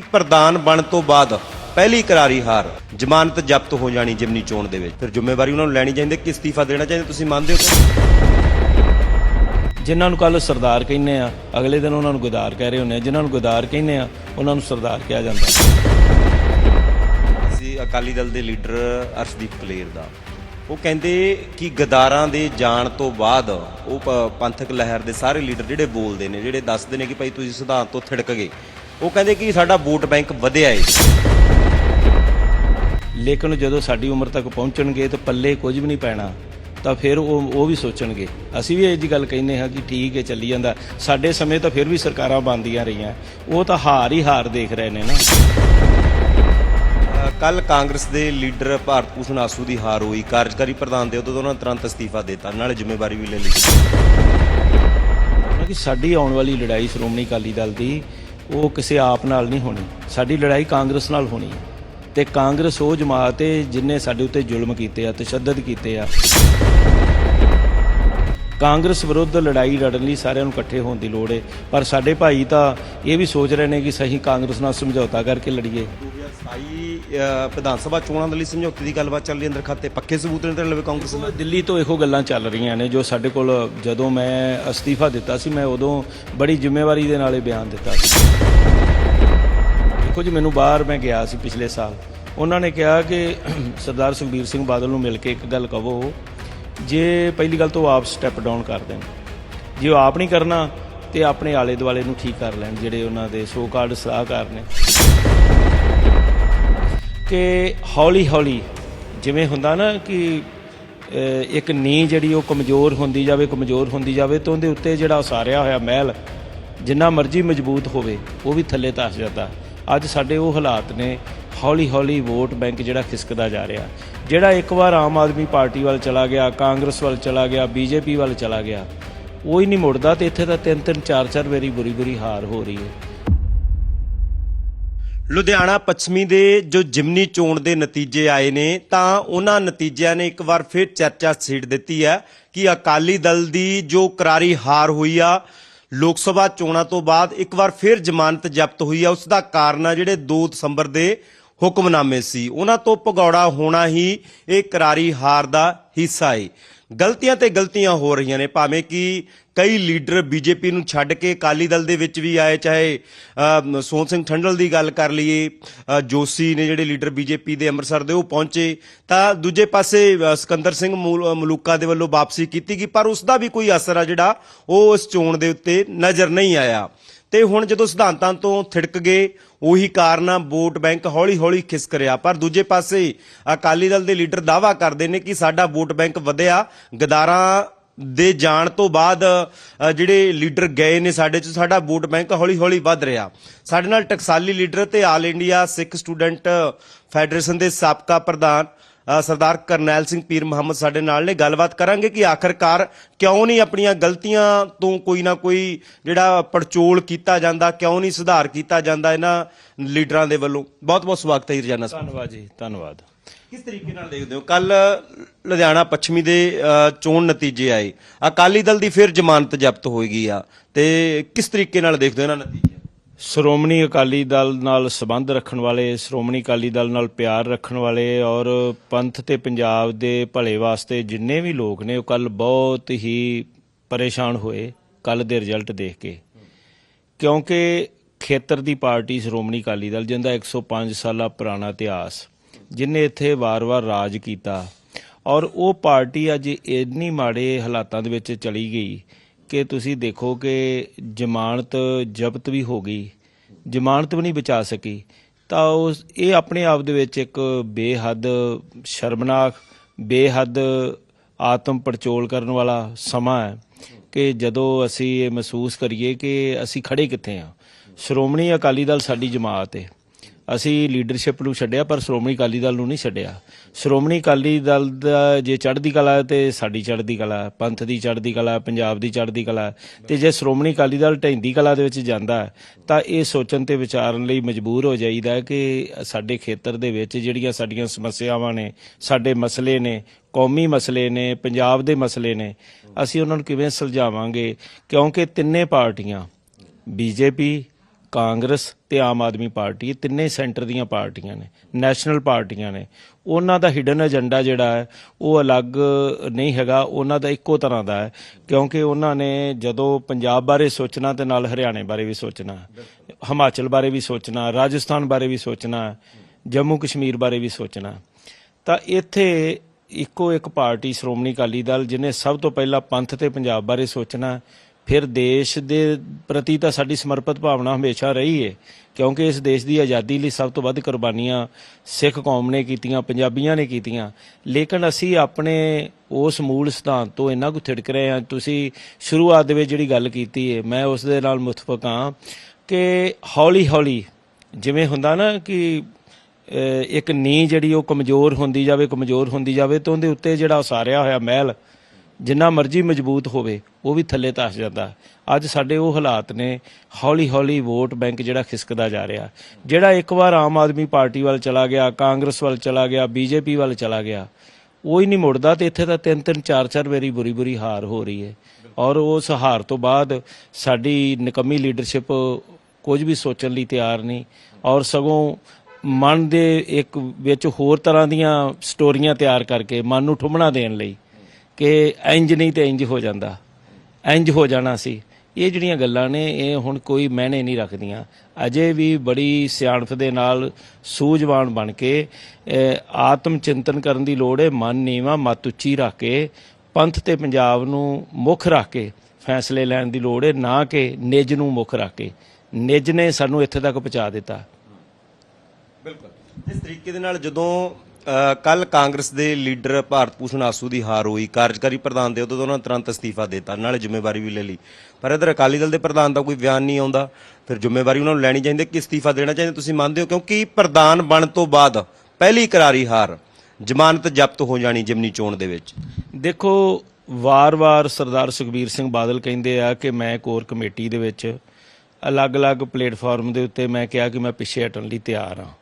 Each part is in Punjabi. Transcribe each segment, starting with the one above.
ਪ੍ਰਧਾਨ ਬਣ ਤੋਂ ਬਾਅਦ ਪਹਿਲੀ ਕਰਾਰੀ ਹਾਰ ਜ਼ਮਾਨਤ ਜ਼ਬਤ ਹੋ ਜਾਣੀ ਜਿਮਨੀ ਚੋਣ ਦੇ ਵਿੱਚ। ਫਿਰ ਜ਼ਿੰਮੇਵਾਰੀ ਉਹਨਾਂ ਨੂੰ ਲੈਣੀ ਚਾਹੀਦੀ ਕਿ ਅਸਤੀਫਾ ਦੇਣਾ ਚਾਹੀਦਾ ਤੁਸੀਂ ਮੰਨਦੇ ਹੋ ਜਿਨ੍ਹਾਂ ਨੂੰ ਕੱਲ ਸਰਦਾਰ ਕਹਿੰਦੇ ਆ ਅਗਲੇ ਦਿਨ ਉਹਨਾਂ ਨੂੰ ਗੁਦਾਰ ਕਹਿ ਰਹੇ ਹੁੰਦੇ ਆ। ਜਿਨ੍ਹਾਂ ਨੂੰ ਗੁਦਾਰ ਕਹਿੰਦੇ ਆ ਉਹਨਾਂ ਨੂੰ ਸਰਦਾਰ ਕਿਹਾ ਜਾਂਦਾ। ਅਸੀਂ ਅਕਾਲੀ ਦਲ ਦੇ ਲੀਡਰ ਅਰਸ਼ਦੀਪ ਕਲੇਰ ਦਾ। ਉਹ ਕਹਿੰਦੇ ਕਿ ਗਦਾਰਾਂ ਦੇ ਜਾਣ ਤੋਂ ਬਾਅਦ ਉਹ ਪੰਥਕ ਲਹਿਰ ਦੇ ਸਾਰੇ ਲੀਡਰ ਜਿਹੜੇ ਬੋਲਦੇ ਨੇ ਜਿਹੜੇ ਦੱਸਦੇ ਨੇ ਕਿ ਭਾਈ ਤੁਸੀਂ ਸਿਧਾਂਤ ਤੋਂ ਥਿੜਕ ਗਏ। ਉਹ ਕਹਿੰਦੇ ਕਿ ਸਾਡਾ ਵੋਟ ਬੈਂਕ ਵਧਿਆ ਏ। ਲੇਕਿਨ ਜਦੋਂ ਸਾਡੀ ਉਮਰ ਤੱਕ ਪਹੁੰਚਣਗੇ ਤਾਂ ਪੱਲੇ ਕੁਝ ਵੀ ਨਹੀਂ ਪੈਣਾ ਤਾਂ ਫਿਰ ਉਹ ਉਹ ਵੀ ਸੋਚਣਗੇ। ਅਸੀਂ ਵੀ ਇਹ ਜੀ ਗੱਲ ਕਹਿੰਦੇ ਹਾਂ ਕਿ ਠੀਕ ਹੈ ਚੱਲੀ ਜਾਂਦਾ। ਸਾਡੇ ਸਮੇਂ ਤਾਂ ਫਿਰ ਵੀ ਸਰਕਾਰਾਂ ਬੰਦੀਆਂ ਰਹੀਆਂ। ਉਹ ਤਾਂ ਹਾਰ ਹੀ ਹਾਰ ਦੇਖ ਰਹੇ ਨੇ ਨਾ। ਕੱਲ ਕਾਂਗਰਸ ਦੇ ਲੀਡਰ ਭਾਰਤ ਭੂਸ਼ਣ ਆਸੂ ਦੀ ਹਾਰ ਹੋਈ। ਕਾਰਜਕਾਰੀ ਪ੍ਰਧਾਨ ਦੇ ਉਦੋਂ ਉਹਨਾਂ ਤੁਰੰਤ ਅਸਤੀਫਾ ਦਿੱਤਾ। ਨਾਲੇ ਜ਼ਿੰਮੇਵਾਰੀ ਵੀ ਲੈ ਲਈ। ਕਿ ਸਾਡੀ ਆਉਣ ਵਾਲੀ ਲੜਾਈ ਸ਼੍ਰੋਮਣੀ ਅਕਾਲੀ ਦਲ ਦੀ ਉਹ ਕਿਸੇ ਆਪ ਨਾਲ ਨਹੀਂ ਹੋਣੀ। ਸਾਡੀ ਲੜਾਈ ਕਾਂਗਰਸ ਨਾਲ ਹੋਣੀ ਹੈ। ਤੇ ਕਾਂਗਰਸ ਉਹ ਜਮਾਤ ਹੈ ਜਿਨੇ ਸਾਡੇ ਉੱਤੇ ਜ਼ੁਲਮ ਕੀਤੇ ਆ ਤਸ਼ੱਦਦ ਕੀਤੇ ਆ। ਕਾਂਗਰਸ ਵਿਰੁੱਧ ਲੜਾਈ ਲੜਨ ਲਈ ਸਾਰਿਆਂ ਨੂੰ ਇਕੱਠੇ ਹੋਣ ਦੀ ਲੋੜ ਹੈ ਪਰ ਸਾਡੇ ਭਾਈ ਤਾਂ ਇਹ ਵੀ ਸੋਚ ਰਹੇ ਨੇ ਕਿ ਸਹੀ ਕਾਂਗਰਸ ਨਾਲ ਸਮਝੌਤਾ ਕਰਕੇ ਲੜੀਏ। 2027 ਅਹ, ਵਿਧਾਨ ਸਭਾ ਚੋਣਾਂ ਦੇ ਲਈ ਸਮਝੌਤੇ ਦੀ ਗੱਲਬਾਤ ਚੱਲ ਰਹੀ ਹੈ ਅੰਦਰ ਖਾਤੇ। ਪੱਕੇ ਸਬੂਤ ਨੇ ਤੇ ਲਵੇ ਕਾਂਗਰਸ ਦੇ ਦਿੱਲੀ ਤੋਂ ਇਹੋ ਗੱਲਾਂ ਚੱਲ ਰਹੀਆਂ ਨੇ ਜੋ ਸਾਡੇ ਕੋਲ ਜਦੋਂ ਮੈਂ ਅਸਤੀਫਾ ਦਿੱਤਾ ਸੀ ਮੈਂ ਉਦੋਂ ਬੜੀ ਜ਼ਿੰਮੇਵਾਰੀ ਦੇ ਨਾਲ ਇਹ ਬਿਆਨ ਦਿੱਤਾ ਸੀ। ਦੇਖੋ ਜੀ, ਮੈਨੂੰ ਬਾਹਰ ਮੈਂ ਗਿਆ ਸੀ ਪਿਛਲੇ ਸਾਲ। ਉਹਨਾਂ ਨੇ ਕਿਹਾ ਕਿ ਸਰਦਾਰ ਸੁਖਬੀਰ ਸਿੰਘ ਬਾਦਲ ਨੂੰ ਮਿਲ ਕੇ ਇੱਕ ਗੱਲ ਕਹੋ, ਜੇ ਪਹਿਲੀ ਗੱਲ ਤਾਂ ਉਹ ਆਪ ਸਟੈਪ ਡਾਊਨ ਕਰ ਦੇਣ। ਜੇ ਉਹ ਆਪ ਨਹੀਂ ਕਰਨਾ, ਤੇ ਆਪਣੇ ਆਲੇ ਦੁਆਲੇ ਨੂੰ ਠੀਕ ਕਰ ਲੈਣ, ਜਿਹੜੇ ਉਹਨਾਂ ਦੇ ਸੋ ਕਾਰਡ ਸਲਾਹਕਾਰ ਨੇ। ਕਿ ਹੌਲੀ ਹੌਲੀ ਜਿਵੇਂ ਹੁੰਦਾ ਨਾ ਕਿ ਇੱਕ ਨੀਂਹ ਜਿਹੜੀ ਉਹ ਕਮਜ਼ੋਰ ਹੁੰਦੀ ਜਾਵੇ, ਕਮਜ਼ੋਰ ਹੁੰਦੀ ਜਾਵੇ, ਤਾਂ ਉਹਦੇ ਉੱਤੇ ਜਿਹੜਾ ਉਸਾਰਿਆ ਹੋਇਆ ਮਹਿਲ, ਜਿੰਨਾ ਮਰਜ਼ੀ ਮਜ਼ਬੂਤ ਹੋਵੇ, ਉਹ ਵੀ ਥੱਲੇ ਧਸ ਜਾਂਦਾ। ਅੱਜ ਸਾਡੇ ਉਹ ਹਾਲਾਤ ਨੇ, ਹੌਲੀ ਹੌਲੀ ਵੋਟ ਬੈਂਕ ਜਿਹੜਾ ਖਿਸਕਦਾ ਜਾ ਰਿਹਾ। ਜਿਹੜਾ ਇੱਕ ਵਾਰ ਆਮ ਆਦਮੀ ਪਾਰਟੀ ਵੱਲ ਚਲਾ ਗਿਆ, ਕਾਂਗਰਸ ਵੱਲ ਚਲਾ ਗਿਆ, ਬੀਜੇਪੀ ਵੱਲ ਚਲਾ ਗਿਆ, ਉਹ ਹੀ ਨਹੀਂ ਮੁੜਦਾ ਤੇ ਇੱਥੇ ਤਾਂ ਤਿੰਨ ਤਿੰਨ, ਚਾਰ ਚਾਰ ਵਾਰੀ ਬੁਰੀ ਬੁਰੀ ਹਾਰ ਹੋ ਰਹੀ ਹੈ। ਲੁਧਿਆਣਾ ਪੱਛਮੀ ਦੇ ਜੋ ਜਿਮਨੀ ਚੋਣ ਦੇ ਨਤੀਜੇ ਆਏ ਨੇ, ਤਾਂ ਉਹਨਾਂ ਨਤੀਜਿਆਂ ਨੇ ਇੱਕ ਵਾਰ ਫਿਰ ਚਰਚਾ ਛੇੜ ਦਿੱਤੀ ਹੈ ਕਿ ਅਕਾਲੀ ਦਲ ਦੀ ਜੋ ਕਰਾਰੀ ਹਾਰ ਹੋਈ ਆ ਲੋਕ ਸਭਾ ਚੋਣਾਂ ਤੋਂ ਬਾਅਦ ਇੱਕ ਵਾਰ ਫਿਰ ਜ਼ਮਾਨਤ ਜ਼ਬਤ ਹੋਈ ਆ। ਉਸ ਦਾ ਕਾਰਨ ਆ ਜਿਹੜੇ 2 ਦਸੰਬਰ ਦੇ ਹੁਕਮਨਾਮੇ ਸੀ। ਉਹਨਾਂ ਤੋਂ ਭਗੌੜਾ ਹੋਣਾ ਹੀ ਇਹ ਕਰਾਰੀ ਹਾਰ ਦਾ ਹਿੱਸਾ ਹੈ ਗਲਤੀਆਂ ਤੇ ਗਲਤੀਆਂ ਹੋ ਰਹੀਆਂ ਨੇ। ਭਾਵੇਂ ਕਿ ਕਈ ਲੀਡਰ ਬੀਜੇਪੀ ਨੂੰ ਛੱਡ ਕੇ ਅਕਾਲੀ ਦਲ ਦੇ ਵਿੱਚ ਵੀ ਆਏ ਚਾਹੇ ਅ, ਸੋਹਣ ਸਿੰਘ ਠੰਡਲ ਦੀ ਗੱਲ ਕਰ ਲਈਏ ਜੋਸ਼ੀ ਨੇ ਜਿਹੜੇ ਲੀਡਰ ਬੀਜੇਪੀ ਦੇ ਅੰਮ੍ਰਿਤਸਰ ਦੇ ਉਹ ਪਹੁੰਚੇ ਤਾਂ ਦੂਜੇ ਪਾਸੇ ਸਿਕੰਦਰ ਸਿੰਘ ਮੂਲ- ਮਲੂਕਾ ਦੇ ਵੱਲੋਂ ਵਾਪਸੀ ਕੀਤੀ ਗਈ ਪਰ ਉਸ ਦਾ ਵੀ ਕੋਈ ਅਸਰ ਆ ਜਿਹੜਾ ਉਹ ਇਸ ਚੋਣ ਦੇ ਉੱਤੇ ਨਜ਼ਰ ਨਹੀਂ ਆਇਆ। ਤੇ ਹੁਣ ਜਦੋਂ ਸਿਧਾਂਤਾਂ ਤੋਂ ਥਿੜਕ ਗਏ, ਉਹੀ ਕਾਰਨ ਵੋਟ ਬੈਂਕ ਹੌਲੀ-ਹੌਲੀ ਖਿਸਕ ਰਿਹਾ ਪਰ ਦੂਜੇ ਪਾਸੇ ਅਕਾਲੀ ਦਲ ਦੇ ਲੀਡਰ ਦਾਵਾ ਕਰਦੇ ਨੇ ਕਿ ਸਾਡਾ ਵੋਟ ਬੈਂਕ ਵਧਿਆ। ਗਦਾਰਾਂ ਦੇ ਜਾਣ ਤੋਂ ਬਾਅਦ ਜਿਹੜੇ ਲੀਡਰ ਗਏ ਨੇ ਸਾਡੇ ਚ, ਸਾਡਾ ਵੋਟ ਬੈਂਕ ਹੌਲੀ-ਹੌਲੀ ਵੱਧ ਰਿਹਾ। ਸਾਡੇ ਨਾਲ ਟਕਸਾਲੀ ਲੀਡਰ ਤੇ all India Sikh student federation ਦੇ ਸਾਬਕਾ ਪ੍ਰਧਾਨ ਸਰਦਾਰ ਕਰਨੈਲ ਸਿੰਘ ਪੀਰ ਮੁਹੰਮਦ ਸਾਡੇ ਨਾਲ ਨੇ। ਗੱਲਬਾਤ ਕਰਾਂਗੇ ਕਿ ਆਖਰਕਾਰ ਕਿਉਂ ਨਹੀਂ ਆਪਣੀਆਂ ਗਲਤੀਆਂ ਤੋਂ ਕੋਈ ਨਾ ਕੋਈ ਜਿਹੜਾ ਪੜਚੋਲ ਕੀਤਾ ਜਾਂਦਾ ਕਿਉਂ ਨਹੀਂ ਸੁਧਾਰ ਕੀਤਾ ਜਾਂਦਾ ਇਹਨਾਂ ਲੀਡਰਾਂ ਦੇ ਵੱਲੋਂ। ਬਹੁਤ ਬਹੁਤ ਸਵਾਗਤ ਹੈ ਰਜਾਨਾ ਸਾਹਿਬ। ਧੰਨਵਾਦ ਜੀ ਧੰਨਵਾਦ। ਕਿਸ ਤਰੀਕੇ ਨਾਲ ਦੇਖਦੇ ਹੋ? ਕੱਲ ਲੁਧਿਆਣਾ ਪੱਛਮੀ ਦੇ ਚੋਣ ਨਤੀਜੇ ਆਏ। ਅਕਾਲੀ ਦਲ ਦੀ ਫਿਰ ਜ਼ਮਾਨਤ ਜ਼ਬਤ ਹੋਈ ਗਈ ਆ। ਤੇ ਕਿਸ ਤਰੀਕੇ ਨਾਲ ਦੇਖਦੇ ਹੋ ਇਹਨਾਂ ਨਤੀਜੇ? ਸ਼੍ਰੋਮਣੀ ਅਕਾਲੀ ਦਲ ਨਾਲ ਸੰਬੰਧ ਰੱਖਣ ਵਾਲੇ, ਸ਼੍ਰੋਮਣੀ ਅਕਾਲੀ ਦਲ ਨਾਲ ਪਿਆਰ ਰੱਖਣ ਵਾਲੇ ਔਰ ਪੰਥ ਤੇ ਪੰਜਾਬ ਦੇ ਭਲੇ ਵਾਸਤੇ ਜਿੰਨੇ ਵੀ ਲੋਕ ਨੇ, ਉਹ ਕੱਲ ਬਹੁਤ ਹੀ ਪਰੇਸ਼ਾਨ ਹੋਏ ਕੱਲ ਦੇ ਰਿਜ਼ਲਟ ਦੇਖ ਕੇ। ਕਿਉਂਕਿ ਖੇਤਰ ਦੀ ਪਾਰਟੀ ਸ਼੍ਰੋਮਣੀ ਅਕਾਲੀ ਦਲ, ਜਿੰਦਾ 105 ਸਾਲਾ ਪੁਰਾਣਾ ਇਤਿਹਾਸ, ਜਿਨੇ ਇੱਥੇ ਵਾਰ-ਵਾਰ ਰਾਜ ਕੀਤਾ ਔਰ ਉਹ ਪਾਰਟੀ ਅੱਜ ਇੰਨੀ ਮਾੜੇ ਹਾਲਾਤਾਂ ਦੇ ਵਿੱਚ ਚਲੀ ਗਈ ਕਿ ਤੁਸੀਂ ਦੇਖੋ ਕਿ ਜ਼ਮਾਨਤ ਜ਼ਬਤ ਵੀ ਹੋ ਗਈ, ਜ਼ਮਾਨਤ ਵੀ ਨਹੀਂ ਬਚਾ ਸਕੀ। ਤਾਂ ਉਸ, ਇਹ ਆਪਣੇ ਆਪ ਦੇ ਵਿੱਚ ਇੱਕ ਬੇਹੱਦ ਸ਼ਰਮਨਾਕ, ਬੇਹੱਦ ਆਤਮ ਪੜਚੋਲ ਕਰਨ ਵਾਲਾ ਸਮਾਂ ਹੈ ਕਿ ਜਦੋਂ ਅਸੀਂ ਇਹ ਮਹਿਸੂਸ ਕਰੀਏ ਕਿ ਅਸੀਂ ਖੜੇ ਕਿੱਥੇ ਆ ਸ਼੍ਰੋਮਣੀ ਅਕਾਲੀ ਦਲ ਸਾਡੀ ਜਮਾਤ ਹੈ। ਅਸੀਂ ਲੀਡਰਸ਼ਿਪ ਨੂੰ ਛੱਡਿਆ, ਪਰ ਸ਼੍ਰੋਮਣੀ ਅਕਾਲੀ ਦਲ ਨੂੰ ਨਹੀਂ ਛੱਡਿਆ। ਸ਼੍ਰੋਮਣੀ ਅਕਾਲੀ ਦਲ ਦਾ ਜੇ ਚੜ੍ਹਦੀ ਕਲਾ ਹੈ, ਤੇ ਸਾਡੀ ਚੜ੍ਹਦੀ ਕਲਾ ਪੰਥ ਦੀ ਚੜ੍ਹਦੀ ਕਲਾ ਪੰਜਾਬ ਦੀ ਚੜ੍ਹਦੀ ਕਲਾ ਹੈ। ਤੇ ਜੇ ਸ਼੍ਰੋਮਣੀ ਅਕਾਲੀ ਦਲ ਢਹਿੰਦੀ ਕਲਾ ਦੇ ਵਿੱਚ ਜਾਂਦਾ ਤਾਂ ਇਹ ਸੋਚਣ ਤੇ ਵਿਚਾਰਨ ਲਈ ਮਜਬੂਰ ਹੋ ਜਾਈਦਾ ਕਿ ਸਾਡੇ ਖੇਤਰ ਦੇ ਵਿੱਚ ਜਿਹੜੀਆਂ ਸਾਡੀਆਂ ਸਮੱਸਿਆਵਾਂ ਨੇ, ਸਾਡੇ ਮਸਲੇ ਨੇ, ਕੌਮੀ ਮਸਲੇ ਨੇ, ਪੰਜਾਬ ਦੇ ਮਸਲੇ ਨੇ, ਅਸੀਂ ਉਹਨਾਂ ਨੂੰ ਕਿਵੇਂ ਸੁਲਝਾਵਾਂਗੇ? ਕਿਉਂਕਿ ਤਿੰਨੇ ਪਾਰਟੀਆਂ, ਬੀਜੇਪੀ ਕਾਂਗਰਸ ਤੇ ਆਮ ਆਦਮੀ ਪਾਰਟੀ ਤਿੰਨੇ ਸੈਂਟਰ ਦੀਆਂ ਪਾਰਟੀਆਂ ਨੇ, ਨੈਸ਼ਨਲ ਪਾਰਟੀਆਂ ਨੇ। ਉਹਨਾਂ ਦਾ ਹਿਡਨ ਏਜੰਡਾ ਜਿਹੜਾ ਹੈ, ਉਹ ਅਲੱਗ ਨਹੀਂ ਹੈਗਾ, ਉਹਨਾਂ ਦਾ ਇੱਕੋ ਤਰ੍ਹਾਂ ਦਾ ਹੈ, ਕਿਉਂਕਿ ਉਹਨਾਂ ਨੇ ਜਦੋਂ ਪੰਜਾਬ ਬਾਰੇ ਸੋਚਣਾ ਤੇ ਨਾਲ ਹਰਿਆਣੇ ਬਾਰੇ ਵੀ ਸੋਚਣਾ, ਹਿਮਾਚਲ ਬਾਰੇ ਵੀ ਸੋਚਣਾ, ਰਾਜਸਥਾਨ ਬਾਰੇ ਵੀ ਸੋਚਣਾ, ਜੰਮੂ ਕਸ਼ਮੀਰ ਬਾਰੇ ਵੀ ਸੋਚਣਾ, ਤਾਂ ਇੱਥੇ ਇੱਕੋ ਇੱਕ ਪਾਰਟੀ, ਸ਼੍ਰੋਮਣੀ ਅਕਾਲੀ ਦਲ, ਜਿਹਨੇ ਸਭ ਤੋਂ ਪਹਿਲਾਂ ਪੰਥ ਤੇ ਪੰਜਾਬ ਬਾਰੇ ਸੋਚਣਾ ਫਿਰ ਦੇਸ਼ ਦੇ ਪ੍ਰਤੀ ਤਾਂ ਸਾਡੀ ਸਮਰਪਿਤ ਭਾਵਨਾ ਹਮੇਸ਼ਾ ਰਹੀ ਹੈ ਕਿਉਂਕਿ ਇਸ ਦੇਸ਼ ਦੀ ਆਜ਼ਾਦੀ ਲਈ ਸਭ ਤੋਂ ਵੱਧ ਕੁਰਬਾਨੀਆਂ ਸਿੱਖ ਕੌਮ ਨੇ ਕੀਤੀਆਂ, ਪੰਜਾਬੀਆਂ ਨੇ ਕੀਤੀਆਂ। ਲੇਕਿਨ ਅਸੀਂ ਆਪਣੇ ਉਸ ਮੂਲ ਸਿਧਾਂਤ ਤੋਂ ਇੰਨਾ ਕੁ ਥਿੜਕ ਰਹੇ ਹਾਂ, ਤੁਸੀਂ ਸ਼ੁਰੂਆਤ ਦੇ ਵਿੱਚ ਜਿਹੜੀ ਗੱਲ ਕੀਤੀ ਹੈ ਮੈਂ ਉਸ ਦੇ ਨਾਲ ਮੁਤਫਕ ਹਾਂ ਕਿ ਹੌਲੀ ਹੌਲੀ ਜਿਵੇਂ ਹੁੰਦਾ ਨਾ ਕਿ ਇੱਕ ਨੀ ਜਿਹੜੀ ਉਹ ਕਮਜ਼ੋਰ ਹੁੰਦੀ ਜਾਵੇ, ਕਮਜ਼ੋਰ ਹੁੰਦੀ ਜਾਵੇ ਤਾਂ ਉਹਦੇ ਉੱਤੇ ਜਿਹੜਾ ਉਸਾਰਿਆ ਹੋਇਆ ਮਹਿਲ ਜਿੰਨਾ ਮਰਜ਼ੀ ਮਜ਼ਬੂਤ ਹੋਵੇ, ਉਹ ਵੀ ਥੱਲੇ ਧਸ ਜਾਂਦਾ। ਅੱਜ ਸਾਡੇ ਉਹ ਹਾਲਾਤ ਨੇ, ਹੌਲੀ ਹੌਲੀ ਵੋਟ ਬੈਂਕ ਜਿਹੜਾ ਖਿਸਕਦਾ ਜਾ ਰਿਹਾ। ਜਿਹੜਾ ਇੱਕ ਵਾਰ ਆਮ ਆਦਮੀ ਪਾਰਟੀ ਵੱਲ ਚਲਾ ਗਿਆ, ਕਾਂਗਰਸ ਵੱਲ ਚਲਾ ਗਿਆ, ਬੀਜੇਪੀ ਵੱਲ ਚਲਾ ਗਿਆ, ਉਹ ਹੀ ਨਹੀਂ ਮੁੜਦਾ ਤੇ ਇੱਥੇ ਤਾਂ ਤਿੰਨ ਤਿੰਨ, ਚਾਰ ਚਾਰ ਵਾਰੀ ਬੁਰੀ ਬੁਰੀ ਹਾਰ ਹੋ ਰਹੀ ਹੈ। ਔਰ ਉਸ ਹਾਰ ਤੋਂ ਬਾਅਦ ਸਾਡੀ ਨਿਕੰਮੀ ਲੀਡਰਸ਼ਿਪ ਕੁਝ ਵੀ ਸੋਚਣ ਲਈ ਤਿਆਰ ਨਹੀਂ। ਔਰ ਸਗੋਂ ਮਨ ਦੇ ਇੱਕ ਵਿੱਚ ਹੋਰ ਤਰ੍ਹਾਂ ਦੀਆਂ ਸਟੋਰੀਆਂ ਤਿਆਰ ਕਰਕੇ, ਮਨ ਨੂੰ ਠੁੰਮਣਾ ਦੇਣ ਲਈ ਕਿ ਇੰਜ ਨਹੀਂ ਤੇ ਇੰਜ ਹੋ ਜਾਂਦਾ। ਇੰਜ ਹੋ ਜਾਣਾ ਸੀ। ਇਹ ਜਿਹੜੀਆਂ ਗੱਲਾਂ ਨੇ, ਇਹ ਹੁਣ ਕੋਈ ਮਾਇਨੇ ਨਹੀਂ ਰੱਖਦੀਆਂ। ਅਜੇ ਵੀ ਬੜੀ ਸਿਆਣਪ ਦੇ ਨਾਲ ਸੂਝਵਾਨ ਬਣ ਕੇ ਆਤਮ ਚਿੰਤਨ ਕਰਨ ਦੀ ਲੋੜ ਹੈ ਮਨ ਨੀਵਾ ਮਤ ਉੱਚੀ ਰੱਖ ਕੇ, ਪੰਥ ਤੇ ਪੰਜਾਬ ਨੂੰ ਮੁੱਖ ਰੱਖ ਕੇ ਫੈਸਲੇ ਲੈਣ ਦੀ ਲੋੜ ਹੈ ਨਾ ਕਿ ਨਿੱਜ ਨੂੰ ਮੁੱਖ ਰੱਖ ਕੇ। ਨਿੱਜ ਨੇ ਸਾਨੂੰ ਇੱਥੇ ਤੱਕ ਪਹੁੰਚਾ ਦਿੱਤਾ। ਬਿਲਕੁਲ। ਇਸ ਤਰੀਕੇ ਦੇ ਨਾਲ ਜਦੋਂ ਕੱਲ ਕਾਂਗਰਸ ਦੇ ਲੀਡਰ ਭਾਰਤ ਭੂਸ਼ਣ ਆਸੂ ਦੀ ਹਾਰ ਹੋਈ। ਕਾਰਜਕਾਰੀ ਪ੍ਰਧਾਨ ਦੇ ਉਦੋਂ ਤਾਂ ਉਹਨਾਂ ਨੇ ਤੁਰੰਤ ਅਸਤੀਫਾ ਦੇ ਦਿੱਤਾ, ਨਾਲੇ ਜ਼ਿੰਮੇਵਾਰੀ ਵੀ ਲੈ ਲਈ। ਪਰ ਇਧਰ ਅਕਾਲੀ ਦਲ ਦੇ ਪ੍ਰਧਾਨ ਦਾ ਕੋਈ ਬਿਆਨ ਨਹੀਂ ਆਉਂਦਾ। ਫਿਰ ਜ਼ਿੰਮੇਵਾਰੀ ਉਹਨਾਂ ਨੂੰ ਲੈਣੀ ਚਾਹੀਦੀ, ਕਿ ਅਸਤੀਫਾ ਦੇਣਾ ਚਾਹੀਦਾ, ਤੁਸੀਂ ਮੰਨਦੇ ਹੋ? ਕਿਉਂਕਿ ਪ੍ਰਧਾਨ ਬਣ ਤੋਂ ਬਾਅਦ ਪਹਿਲੀ ਕਰਾਰੀ ਹਾਰ ਜ਼ਮਾਨਤ ਜ਼ਬਤ ਹੋ ਜਾਣੀ ਜਿਮਨੀ ਚੋਣ ਦੇ ਵਿੱਚ। ਦੇਖੋ, ਵਾਰ-ਵਾਰ ਸਰਦਾਰ ਸੁਖਬੀਰ ਸਿੰਘ ਬਾਦਲ ਕਹਿੰਦੇ ਆ ਕਿ ਮੈਂ ਕੋਰ ਕਮੇਟੀ ਦੇ ਵਿੱਚ ਅਲੱਗ-ਅਲੱਗ ਪਲੇਟਫਾਰਮ ਦੇ ਉੱਤੇ ਮੈਂ ਕਿਹਾ ਕਿ ਮੈਂ ਪਿੱਛੇ ਹਟਣ ਲਈ ਤਿਆਰ ਹਾਂ।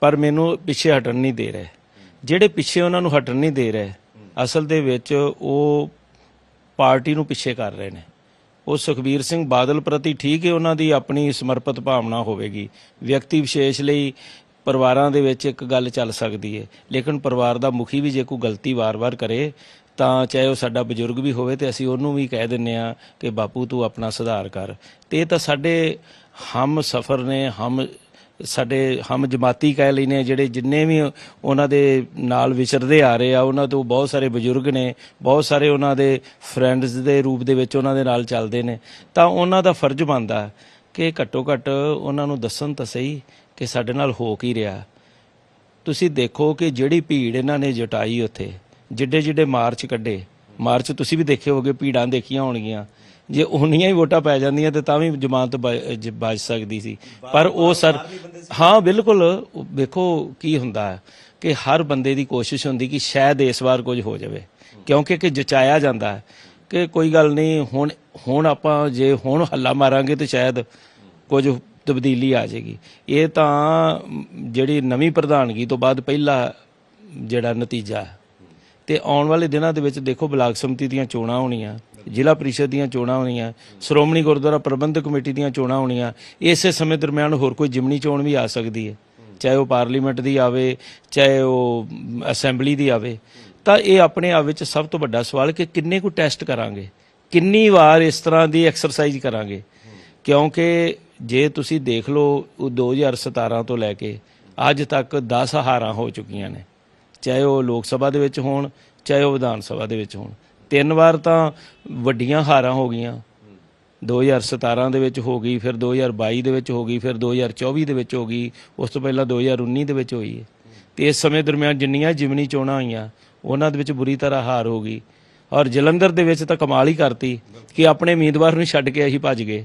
ਪਰ ਮੈਨੂੰ ਪਿੱਛੇ ਹਟਣ ਨਹੀਂ ਦੇ ਰਹੇ। ਜਿਹੜੇ ਪਿੱਛੇ ਉਹਨਾਂ ਨੂੰ ਹਟਣ ਨਹੀਂ ਦੇ ਰਹੇ, ਅਸਲ ਦੇ ਵਿੱਚ ਉਹ ਪਾਰਟੀ ਨੂੰ ਪਿੱਛੇ ਕਰ ਰਹੇ ਨੇ। ਉਹ ਸੁਖਬੀਰ ਸਿੰਘ ਬਾਦਲ ਪ੍ਰਤੀ ਠੀਕ ਹੈ, ਉਹਨਾਂ ਦੀ ਆਪਣੀ ਸਮਰਪਿਤ ਭਾਵਨਾ ਹੋਵੇਗੀ। ਵਿਅਕਤੀ ਵਿਸ਼ੇਸ਼ ਲਈ ਪਰਿਵਾਰਾਂ ਦੇ ਵਿੱਚ ਇੱਕ ਗੱਲ ਚੱਲ ਸਕਦੀ ਹੈ। ਲੇਕਿਨ ਪਰਿਵਾਰ ਦਾ ਮੁਖੀ ਵੀ ਜੇ ਕੋਈ ਗਲਤੀ ਵਾਰ-ਵਾਰ ਕਰੇ, ਤਾਂ ਚਾਹੇ ਉਹ ਸਾਡਾ ਬਜ਼ੁਰਗ ਵੀ ਹੋਵੇ ਤੇ ਅਸੀਂ ਉਹਨੂੰ ਵੀ ਕਹਿ ਦਿੰਨੇ ਆ ਕਿ ਬਾਪੂ ਤੂੰ ਆਪਣਾ ਸੁਧਾਰ ਕਰ। ਤੇ ਇਹ ਤਾਂ ਸਾਡੇ ਹਮ ਸਫਰ ਨੇ, ਹਮ ਸਾਡੇ ਹਮ ਜਮਾਤੀ ਕਹਿ ਲੈਨੇ ਜਿਹੜੇ ਜਿੰਨੇ ਵੀ ਉਹਨਾਂ ਦੇ ਨਾਲ ਵਿਚਰਦੇ ਆ ਰਹੇ ਆ, ਉਹਨਾਂ ਤੋਂ ਬਹੁਤ ਸਾਰੇ ਬਜ਼ੁਰਗ ਨੇ, ਬਹੁਤ ਸਾਰੇ ਉਹਨਾਂ ਦੇ ਫਰੈਂਡਸ ਦੇ ਰੂਪ ਦੇ ਵਿੱਚ ਉਹਨਾਂ ਦੇ ਨਾਲ ਚੱਲਦੇ ਨੇ। ਤਾਂ ਉਹਨਾਂ ਦਾ ਫਰਜ਼ ਬਣਦਾ ਕਿ ਘੱਟੋ ਘੱਟ ਉਹਨਾਂ ਨੂੰ ਦੱਸਣ ਤਾਂ ਸਹੀ ਕਿ ਸਾਡੇ ਨਾਲ ਹੋ ਕੀ ਰਿਹਾ। ਤੁਸੀਂ ਦੇਖੋ ਕਿ ਜਿਹੜੀ ਭੀੜ ਇਹਨਾਂ ਨੇ ਜਟਾਈ ਉੱਥੇ ਜਿੱਡੇ ਜਿੱਡੇ ਮਾਰਚ ਕੱਢੇ, ਮਾਰਚ ਤੁਸੀਂ ਵੀ ਦੇਖੇ ਹੋਗੇ ਭੀੜਾਂ ਦੇਖੀਆਂ ਹੋਣਗੀਆਂ। ਜੇ ਉਹਨੀਆਂ ਹੀ ਵੋਟਾਂ ਪੈ ਜਾਂਦੀਆਂ ਤੇ ਤਾਂ ਵੀ ਜ਼ਮਾਨਤ ਬਚ ਸਕਦੀ ਸੀ। ਪਰ ਉਹ ਸਰ ਹਾਂ ਬਿਲਕੁਲ। ਵੇਖੋ ਕੀ ਹੁੰਦਾ ਹੈ ਕਿ ਹਰ ਬੰਦੇ ਦੀ ਕੋਸ਼ਿਸ਼ ਹੁੰਦੀ ਕਿ ਸ਼ਾਇਦ ਇਸ ਵਾਰ ਕੁਝ ਹੋ ਜਾਵੇ। ਕਿਉਂਕਿ ਕਿ ਜਚਾਇਆ ਜਾਂਦਾ ਹੈ ਕਿ ਕੋਈ ਗੱਲ ਨਹੀਂ ਹੁਣ ਹੁਣ ਆਪਾਂ ਜੇ ਹੁਣ ਹੱਲਾ ਮਾਰਾਂਗੇ ਤੇ ਸ਼ਾਇਦ ਕੁਝ ਤਬਦੀਲੀ ਆ ਜਾਏਗੀ। ਇਹ ਤਾਂ ਜਿਹੜੀ ਨਵੀਂ ਪ੍ਰਧਾਨਗੀ ਤੋਂ ਬਾਅਦ ਪਹਿਲਾ ਜਿਹੜਾ ਨਤੀਜਾ ਹੈ। ਤੇ ਆਉਣ ਵਾਲੇ ਦਿਨਾਂ ਦੇ ਵਿੱਚ ਦੇਖੋ ਬਲਾਕ ਸਮਿਤੀ ਦੀਆਂ ਚੋਣਾਂ ਹੋਣੀਆਂ। ਜ਼ਿਲ੍ਹਾ ਪ੍ਰੀਸ਼ਦ ਦੀਆਂ ਚੋਣਾਂ ਹੋਣੀਆਂ, ਸ਼੍ਰੋਮਣੀ ਗੁਰਦੁਆਰਾ ਪ੍ਰਬੰਧਕ ਕਮੇਟੀ ਦੀਆਂ ਚੋਣਾਂ ਹੋਣੀਆਂ, ਇਸੇ ਸਮੇਂ ਦਰਮਿਆਨ ਹੋਰ ਕੋਈ ਜਿਮਨੀ ਚੋਣ ਵੀ ਆ ਸਕਦੀ ਹੈ। ਚਾਹੇ ਉਹ ਪਾਰਲੀਮੈਂਟ ਦੀ ਆਵੇ, ਚਾਹੇ ਉਹ ਅਸੈਂਬਲੀ ਦੀ ਆਵੇ। ਤਾਂ ਇਹ ਆਪਣੇ ਆਪ ਵਿੱਚ ਸਭ ਤੋਂ ਵੱਡਾ ਸਵਾਲ ਕਿ ਕਿੰਨੇ ਕੁ ਟੈਸਟ ਕਰਾਂਗੇ? ਕਿੰਨੀ ਵਾਰ ਇਸ ਤਰ੍ਹਾਂ ਦੀ ਐਕਸਰਸਾਈਜ਼ ਕਰਾਂਗੇ? ਕਿਉਂਕਿ ਜੇ ਤੁਸੀਂ ਦੇਖ ਲਓ, ਉਹ 2017 ਤੋਂ ਲੈ ਕੇ ਅੱਜ ਤੱਕ 10 ਹਾਰਾਂ ਹੋ ਚੁੱਕੀਆਂ ਨੇ। ਚਾਹੇ ਉਹ ਲੋਕ ਸਭਾ ਦੇ ਵਿੱਚ ਹੋਣ, ਚਾਹੇ ਉਹ ਵਿਧਾਨ ਸਭਾ ਦੇ ਵਿੱਚ ਹੋਣ। ਤਿੰਨ ਵਾਰ ਤਾਂ ਵੱਡੀਆਂ ਹਾਰਾਂ ਹੋ ਗਈਆਂ। 2017 ਦੇ ਵਿੱਚ ਹੋ ਗਈ, ਫਿਰ 2022 ਦੇ ਵਿੱਚ ਹੋ ਗਈ, ਫਿਰ 2024 ਦੇ ਵਿੱਚ ਹੋ ਗਈ, ਉਸ ਤੋਂ ਪਹਿਲਾਂ 2019 ਦੇ ਵਿੱਚ ਹੋਈ ਹੈ ਤੇ ਇਸ ਸਮੇਂ ਦਰਮਿਆਨ ਜਿੰਨੀਆਂ ਜਿਮਨੀ ਚੋਣਾਂ ਹੋਈਆਂ ਉਹਨਾਂ ਦੇ ਵਿੱਚ ਬੁਰੀ ਤਰ੍ਹਾਂ ਹਾਰ ਹੋ ਗਈ। ਔਰ ਜਲੰਧਰ ਦੇ ਵਿੱਚ ਤਾਂ ਕਮਾਲ ਹੀ ਕਰਤੀ ਕਿ ਆਪਣੇ ਉਮੀਦਵਾਰ ਨੂੰ ਛੱਡ ਕੇ ਅਸੀਂ ਭੱਜ ਗਏ।